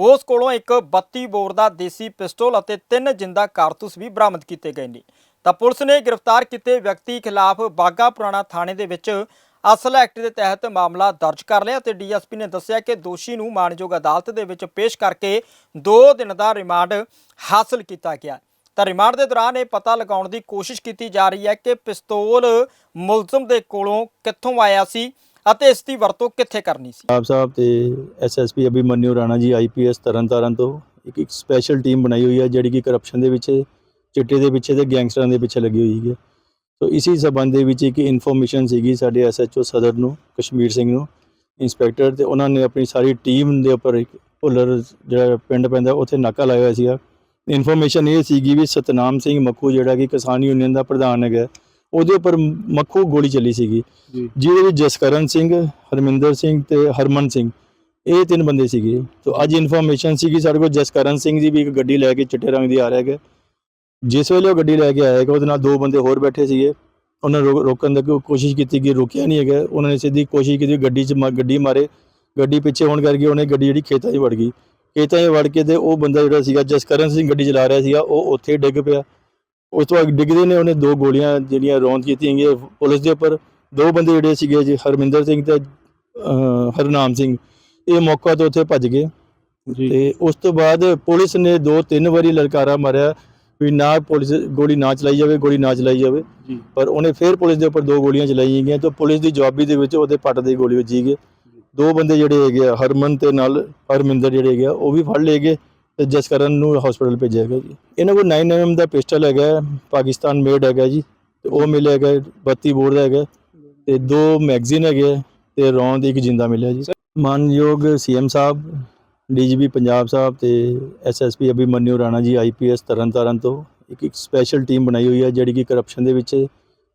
Speaker 1: ਉਸ ਕੋਲੋਂ ਇੱਕ 32 ਬੋਰ ਦਾ ਦੇਸੀ ਪਿਸਟਲ ਅਤੇ ਤਿੰਨ ਜਿੰਦਾ ਕਾਰਤੂਸ ਵੀ ਬਰਾਮਦ ਕੀਤੇ ਗਏ ਨੇ। ਤਾਂ ਪੁਲਿਸ ਨੇ ਗ੍ਰਿਫਤਾਰ ਕੀਤੇ ਵਿਅਕਤੀ ਖਿਲਾਫ ਬਾਗਾ ਪੁਰਾਣਾ ਥਾਣੇ ਦੇ ਵਿੱਚ ਅਸਲ ਐਕਟ ਦੇ ਤਹਿਤ ਮਾਮਲਾ ਦਰਜ ਕਰ ਲਿਆ ਤੇ ਡੀਐਸਪੀ ਨੇ ਦੱਸਿਆ ਕਿ ਦੋਸ਼ੀ ਨੂੰ ਮਾਣਯੋਗ ਅਦਾਲਤ ਦੇ ਵਿੱਚ ਪੇਸ਼ ਕਰਕੇ 2 ਦਿਨ ਦਾ ਰਿਮਾਂਡ ਹਾਸਲ ਕੀਤਾ ਗਿਆ। ਤਾਂ ਰਿਮਾਂਡ ਦੇ ਦੌਰਾਨ ਇਹ ਪਤਾ ਲਗਾਉਣ ਦੀ ਕੋਸ਼ਿਸ਼ ਕੀਤੀ ਜਾ ਰਹੀ ਹੈ ਕਿ ਪਿਸਤੌਲ ਮੁਲਜ਼ਮ ਦੇ ਕੋਲੋਂ ਕਿੱਥੋਂ ਆਇਆ ਸੀ ਅਤੇ ਇਸ ਦੀ ਵਰਤੋਂ ਕਿੱਥੇ ਕਰਨੀ ਸੀ।
Speaker 18: ਆਪ ਸਾਹਿਬ ਤੇ ਐਸਐਸਪੀ ਅਭਿਮਨਿਊ ਰਾਣਾ ਜੀ ਆਈਪੀਐਸ ਤਰਨਤਾਰਨ ਤੋਂ ਇੱਕ ਇੱਕ ਸਪੈਸ਼ਲ ਟੀਮ ਬਣਾਈ ਹੋਈ ਹੈ, ਜਿਹੜੀ ਕਿ ਕਰਪਸ਼ਨ ਦੇ ਪਿੱਛੇ, ਚਿੱਟੇ ਦੇ ਪਿੱਛੇ ਤੇ ਗੈਂਗਸਟਰਾਂ ਦੇ ਪਿੱਛੇ ਲੱਗੀ ਹੋਈ ਹੈ। ਸੋ ਇਸੇ ਸਬੰਧ ਦੇ ਵਿੱਚ ਇੱਕ ਇਨਫੋਰਮੇਸ਼ਨ ਸੀਗੀ ਸਾਡੇ ਐਸਐਚਓ ਸਦਰ ਨੂੰ ਕਸ਼ਮੀਰ ਸਿੰਘ ਨੂੰ ਇੰਸਪੈਕਟਰ ਤੇ ਉਹਨਾਂ ਨੇ ਆਪਣੀ ਸਾਰੀ ਟੀਮ ਦੇ ਉੱਪਰ ਇੱਕ ਭੁੱਲਰ ਜਿਹੜਾ ਪਿੰਡ ਪੈਂਦਾ ਉੱਥੇ ਨਾਕਾ ਲਾਇਆ ਹੋਇਆ ਸੀਗਾ ਇਨਫੋਰਮੇਸ਼ਨ ਇਹ ਸੀਗੀ ਵੀ ਸਤਨਾਮ ਸਿੰਘ ਮੱਖੂ ਜਿਹੜਾ ਕਿ ਕਿਸਾਨ ਯੂਨੀਅਨ ਦਾ ਪ੍ਰਧਾਨ ਹੈਗਾ ਉਹਦੇ ਉੱਪਰ ਮੱਖੂ ਗੋਲੀ ਚੱਲੀ ਸੀਗੀ ਜਿਹਦੇ ਵਿੱਚ ਜਸਕਰਨ ਸਿੰਘ ਹਰਮਿੰਦਰ ਸਿੰਘ ਤੇ ਹਰਮਨ ਸਿੰਘ ਇਹ ਤਿੰਨ ਬੰਦੇ ਸੀਗੇ ਤੋਂ ਅੱਜ ਇਨਫੋਰਮੇਸ਼ਨ ਸੀਗੀ ਸਾਡੇ ਕੋਲ ਜਸਕਰਨ ਸਿੰਘ ਜੀ ਵੀ ਇੱਕ ਗੱਡੀ ਲੈ ਕੇ ਚਿੱਟੇ ਰੰਗ ਦੀ ਆ ਰਿਹਾ ਹੈਗਾ ਜਿਸ ਵੇਲੇ ਉਹ ਗੱਡੀ ਲੈ ਕੇ ਆਇਆ ਹੈਗਾ ਉਹਦੇ ਨਾਲ ਦੋ ਬੰਦੇ ਹੋਰ ਬੈਠੇ ਸੀਗੇ। ਉਹਨਾਂ ਨੇ ਰੋਕਣ ਦੀ ਕੋਸ਼ਿਸ਼ ਕੀਤੀ ਕਿ ਰੁਕਿਆ ਨਹੀਂ ਹੈਗਾ। ਉਹਨਾਂ ਨੇ ਸਿੱਧੀ ਕੋਸ਼ਿਸ਼ ਕੀਤੀ ਗੱਡੀ 'ਚ ਗੱਡੀ ਮਾਰੇ। ਗੱਡੀ ਪਿੱਛੇ ਹੋਣ ਕਰਕੇ ਉਹਨੇ ਗੱਡੀ ਜਿਹੜੀ ਖੇਤਾਂ 'ਚ ਵੜ ਗਈ। ਖੇਤਾਂ 'ਚ ਵੜ ਕੇ ਤੇ ਉਹ ਬੰਦਾ ਜਿਹੜਾ ਸੀਗਾ ਜਸਕਰਨ ਸਿੰਘ ਗੱਡੀ ਚਲਾ ਰਿਹਾ ਸੀਗਾ ਉਹ ਉੱਥੇ ਡਿੱਗ ਪਿਆ। ਉਸ ਤੋਂ ਬਾਅਦ ਡਿੱਗਦੇ ਨੇ ਉਹਨੇ ਦੋ ਗੋਲੀਆਂ ਜਿਹੜੀਆਂ ਰੌਂਦ ਕੀਤੀਆਂ ਗਈਆਂ ਪੁਲਿਸ ਦੇ ਉੱਪਰ। ਦੋ ਬੰਦੇ ਜਿਹੜੇ ਸੀਗੇ ਜੀ ਹਰਮਿੰਦਰ ਸਿੰਘ ਤੇ ਹਰਨਾਮ ਸਿੰਘ। ਇਹ ਮੌਕਾ ਤੋਂ ਉੱਥੇ ਭੱਜ ਗਏ। ਤੇ ਉਸ ਤੋਂ ਬਾਅਦ ਪੁਲਿਸ ਨੇ ਦੋ ਤਿੰਨ ਵਾਰੀ ਲਲਕਾਰਾ ਮਾਰਿਆ। ਵੀ ਨਾ ਪੁਲਿਸ ਗੋਲੀ ਨਾ ਚਲਾਈ ਜਾਵੇ ਗੋਲੀ ਨਾ ਚਲਾਈ ਜਾਵੇ।
Speaker 11: ਜੀ।
Speaker 18: ਪਰ ਉਹਨੇ ਫਿਰ ਪੁਲਿਸ ਦੇ ਉੱਪਰ ਦੋ ਗੋਲੀਆਂ ਚਲਾਈਆਂ ਗਈਆਂ ਤੇ ਪੁਲਿਸ ਦੀ ਜਵਾਬੀ ਦੇ ਵਿੱਚ ਉਹਦੇ ਪੱਟ ਦੀ ਗੋਲੀ ਵੱਜੀ ਗਈ। ਦੋ ਬੰਦੇ ਜਿਹੜੇ ਹੈਗੇ ਆ, ਹਰਮਨ ਤੇ ਨਾਲ ਹਰਮਿੰਦਰ ਜਿਹੜੇ ਹੈਗੇ ਆ, ਉਹ ਵੀ ਫੜ ਲਏ ਗਏ ਤੇ ਜਸਕਰਨ ਨੂੰ ਹਸਪੀਟਲ ਭੇਜਿਆ ਗਿਆ ਜੀ। ਇਹਨਾਂ ਕੋਲ 9 mm ਦਾ ਪਿਸਟਲ ਹੈਗਾ ਪਾਕਿਸਤਾਨ ਮੇਡ ਹੈਗਾ ਜੀ ਤੇ ਉਹ ਮਿਲਿਆ ਹੈਗਾ 32 ਬੋਰ ਦਾ ਹੈਗਾ ਤੇ ਦੋ ਮੈਗਜ਼ੀਨ ਹੈਗੇ ਤੇ ਰੌਂਦ ਇੱਕ ਜਿੰਦਾ ਮਿਲਿਆ ਜੀ। ਮਾਨਯੋਗ ਸੀਐਮ ਸਾਹਿਬ ਡੀਜੀਪੀ ਪੰਜਾਬ ਸਾਹਿਬ ਤੇ ਐਸਐਸਪੀ ਅਭਿਮਨਿਊ ਰਾਣਾ ਜੀ ਆਈਪੀਐਸ ਤਰਨਤਾਰਨ ਤੋਂ ਇੱਕ ਇੱਕ ਸਪੈਸ਼ਲ ਟੀਮ ਬਣਾਈ ਹੋਈ ਹੈ, ਜਿਹੜੀ ਕਿ ਕਰਪਸ਼ਨ ਦੇ ਵਿੱਚ,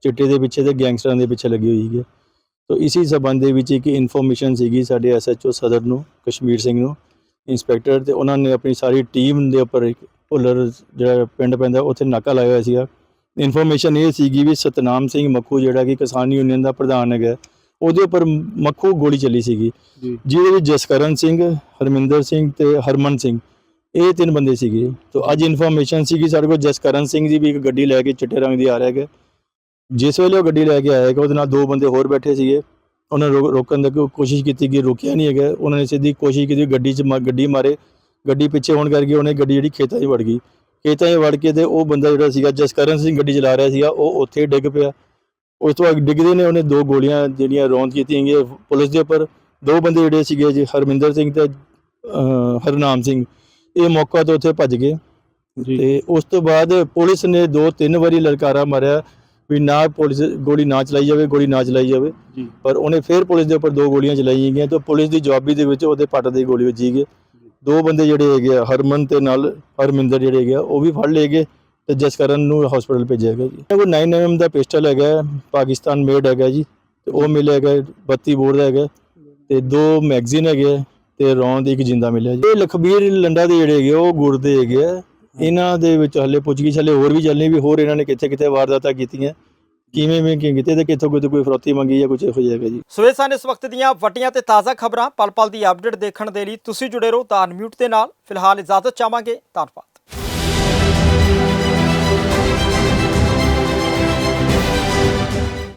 Speaker 18: ਚਿੱਟੇ ਦੇ ਪਿੱਛੇ ਤੇ ਗੈਂਗਸਟਰਾਂ ਦੇ ਪਿੱਛੇ ਲੱਗੀ ਹੋਈ ਹੈ। ਤੋ ਇਸੀ ਸਬੰਧ ਦੇ ਵਿੱਚ ਇੱਕ ਇਨਫੋਰਮੇਸ਼ਨ ਸੀਗੀ ਸਾਡੇ ਐਸਐਚਓ ਸਦਰ ਨੂੰ, ਕਸ਼ਮੀਰ ਸਿੰਘ ਨੂੰ, ਇੰਸਪੈਕਟਰ ਤੇ ਉਹਨਾਂ ਨੇ ਆਪਣੀ ਸਾਰੀ ਟੀਮ ਦੇ ਉੱਪਰ ਇੱਕ ਭੁੱਲਰ ਜਿਹੜਾ ਪਿੰਡ ਪੈਂਦਾ, ਉੱਥੇ ਨਾਕਾ ਲਾਇਆ ਹੋਇਆ ਸੀਗਾ। ਇਨਫੋਰਮੇਸ਼ਨ ਇਹ ਸੀਗੀ ਵੀ ਸਤਨਾਮ ਸਿੰਘ ਮੱਖੂ, ਜਿਹੜਾ ਕਿ ਕਿਸਾਨ ਯੂਨੀਅਨ ਦਾ ਪ੍ਰਧਾਨ ਹੈਗਾ ਉਹਦੇ ਉੱਪਰ ਮੱਖੂ ਗੋਲੀ ਚੱਲੀ ਸੀਗੀ। ਜਿਹਦੇ ਵਿੱਚ ਜਸਕਰਨ ਸਿੰਘ ਹਰਮਿੰਦਰ ਸਿੰਘ ਤੇ ਹਰਮਨ ਸਿੰਘ ਇਹ ਤਿੰਨ ਬੰਦੇ ਸੀਗੇ। ਤੋਂ ਅੱਜ ਇਨਫੋਰਮੇਸ਼ਨ ਸੀਗੀ ਸਾਡੇ ਕੋਲ ਜਸਕਰਨ ਸਿੰਘ ਜੀ ਵੀ ਇੱਕ ਗੱਡੀ ਲੈ ਕੇ ਚਿੱਟੇ ਰੰਗ ਦੀ ਆ ਰਿਹਾ ਹੈਗਾ। ਜਿਸ ਵੇਲੇ ਉਹ ਗੱਡੀ ਲੈ ਕੇ ਆਇਆ ਹੈਗਾ ਉਹਦੇ ਨਾਲ ਦੋ ਬੰਦੇ ਹੋਰ ਬੈਠੇ ਸੀਗੇ। ਉਹਨਾਂ ਰੋਕਣ ਦੀ ਕੋ- ਕੋਸ਼ਿਸ਼ ਕੀਤੀ ਕਿ ਰੁਕਿਆ ਨਹੀਂ ਹੈਗਾ। ਉਹਨਾਂ ਨੇ ਸਿੱਧੀ ਕੋਸ਼ਿਸ਼ ਕੀਤੀ ਗੱਡੀ 'ਚ ਗੱਡੀ ਮਾਰੇ। ਗੱਡੀ ਪਿੱਛੇ ਹੋਣ ਕਰਕੇ ਉਹਨੇ ਗੱਡੀ ਜਿਹੜੀ ਖੇਤਾਂ 'ਚ ਵੜ ਗਈ। ਖੇਤਾਂ 'ਚ ਵੜ ਕੇ ਤੇ ਉਹ ਬੰਦਾ ਜਿਹੜਾ ਸੀਗਾ ਜਸਕਰਨ ਸਿੰਘ ਗੱਡੀ ਚਲਾ ਰਿਹਾ ਸੀਗਾ ਉਹ ਉੱਥੇ ਹੀ ਡਿੱਗ ਪਿਆ। ਉਸ ਤੋਂ ਬਾਅਦ ਡਿੱਗਦੇ ਨੇ ਉਹਨੇ ਦੋ ਗੋਲੀਆਂ ਜਿਹੜੀਆਂ ਰੌਂਦ ਕੀਤੀਆਂ ਗਈਆਂ ਪੁਲਿਸ ਦੇ ਉੱਪਰ। ਦੋ ਬੰਦੇ ਜਿਹੜੇ ਸੀਗੇ ਜੀ ਹਰਮਿੰਦਰ ਸਿੰਘ ਤੇ ਹਰਨਾਮ ਸਿੰਘ। ਇਹ ਮੌਕਾ ਤੋਂ ਉੱਥੇ ਭੱਜ ਗਏ। ਤੇ ਉਸ ਤੋਂ ਬਾਅਦ ਪੁਲਿਸ ਨੇ ਦੋ ਤਿੰਨ ਵਾਰੀ ਲਲਕਾਰਾ ਮਾਰਿਆ ਵੀ ਨਾ ਪੁਲਿਸ ਗੋਲੀ ਨਾ ਚਲਾਈ ਜਾਵੇ ਗੋਲੀ ਨਾ ਚਲਾਈ ਜਾਵੇ। ਪਰ ਉਹਨੇ ਫਿਰ ਪੁਲਿਸ ਦੇ ਉੱਪਰ ਦੋ ਗੋਲੀਆਂ ਚਲਾਈਆਂ ਗਈਆਂ ਤੇ ਪੁਲਿਸ ਦੀ ਜਵਾਬੀ ਦੇ ਵਿੱਚ ਉਹਦੇ ਪੱਟ ਦੀ ਗੋਲੀ ਵੱਜੀ ਗਈ। ਦੋ ਬੰਦੇ ਜਿਹੜੇ ਹੈਗੇ ਹਰਮਨ ਤੇ ਨਾਲ ਹਰਮਿੰਦਰ ਜਿਹੜੇ ਹੈਗੇ ਉਹ ਵੀ ਫੜ ਲਏ ਗਏ। ਤੇ ਜਸਕਰਨ ਨੂੰ ਹਸਪੀਟਲ ਭੇਜਿਆ ਗਿਆ ਜੀ। ਇਹਨਾਂ ਕੋਲ 9 mm ਦਾ ਪਿਸਟਲ ਹੈਗਾ ਪਾਕਿਸਤਾਨ ਮੇਡ ਹੈਗਾ ਜੀ ਤੇ ਉਹ ਮਿਲਿਆ ਹੈਗਾ 32 ਬੋਰ ਦਾ ਹੈਗਾ ਤੇ ਦੋ ਮੈਗਜ਼ੀਨ ਹੈਗੇ ਆ ਤੇ ਰੌਂਦ ਇੱਕ ਜਿੰਦਾ ਮਿਲਿਆ ਜੀ। ਇਹ ਲਖਬੀਰ ਲੰਡਾ ਦੇ ਜਿਹੜੇ ਹੈਗੇ ਆ, ਉਹ ਗੁਰਦੇ ਹੈਗੇ ਆ। ਇਹਨਾਂ ਦੇ ਵਿੱਚ ਹਲੇ ਪੁੱਛਗਿੱਛ ਹਲੇ ਹੋਰ ਵੀ ਚੱਲਣੀ ਵੀ ਹੋਰ ਇਹਨਾਂ ਨੇ ਕਿੱਥੇ ਕਿੱਥੇ ਵਾਰਦਾਤਾਂ ਕੀਤੀਆਂ ਕਿਵੇਂ ਮੈਂ ਕੀ ਤੇ ਕਿੱਥੋਂ ਕਿਤੇ ਕੋਈ ਫਰੋਤੀ ਮੰਗੀ ਜਾਂ ਕੁਝ ਹੋ ਹੈਗਾ ਜੀ।
Speaker 1: ਸਵੇਰ ਇਹ ਸਨ ਇਸ ਵਕਤ ਦੀਆਂ ਵੱਡੀਆਂ ਤੇ ਤਾਜ਼ਾ ਖਬਰਾਂ ਪਲ ਪਲ ਦੀ ਅਪਡੇਟ ਦੇਖਣ ਦੇ ਲਈ ਤੁਸੀਂ ਜੁੜੇ ਰਹੋ ਤਾਂ ਅਨਮਿਊਟ ਦੇ ਨਾਲ। ਫਿਲਹਾਲ ਇਜਾਜ਼ਤ ਚਾਹਾਂਗੇ ਧੰਨਵਾਦ।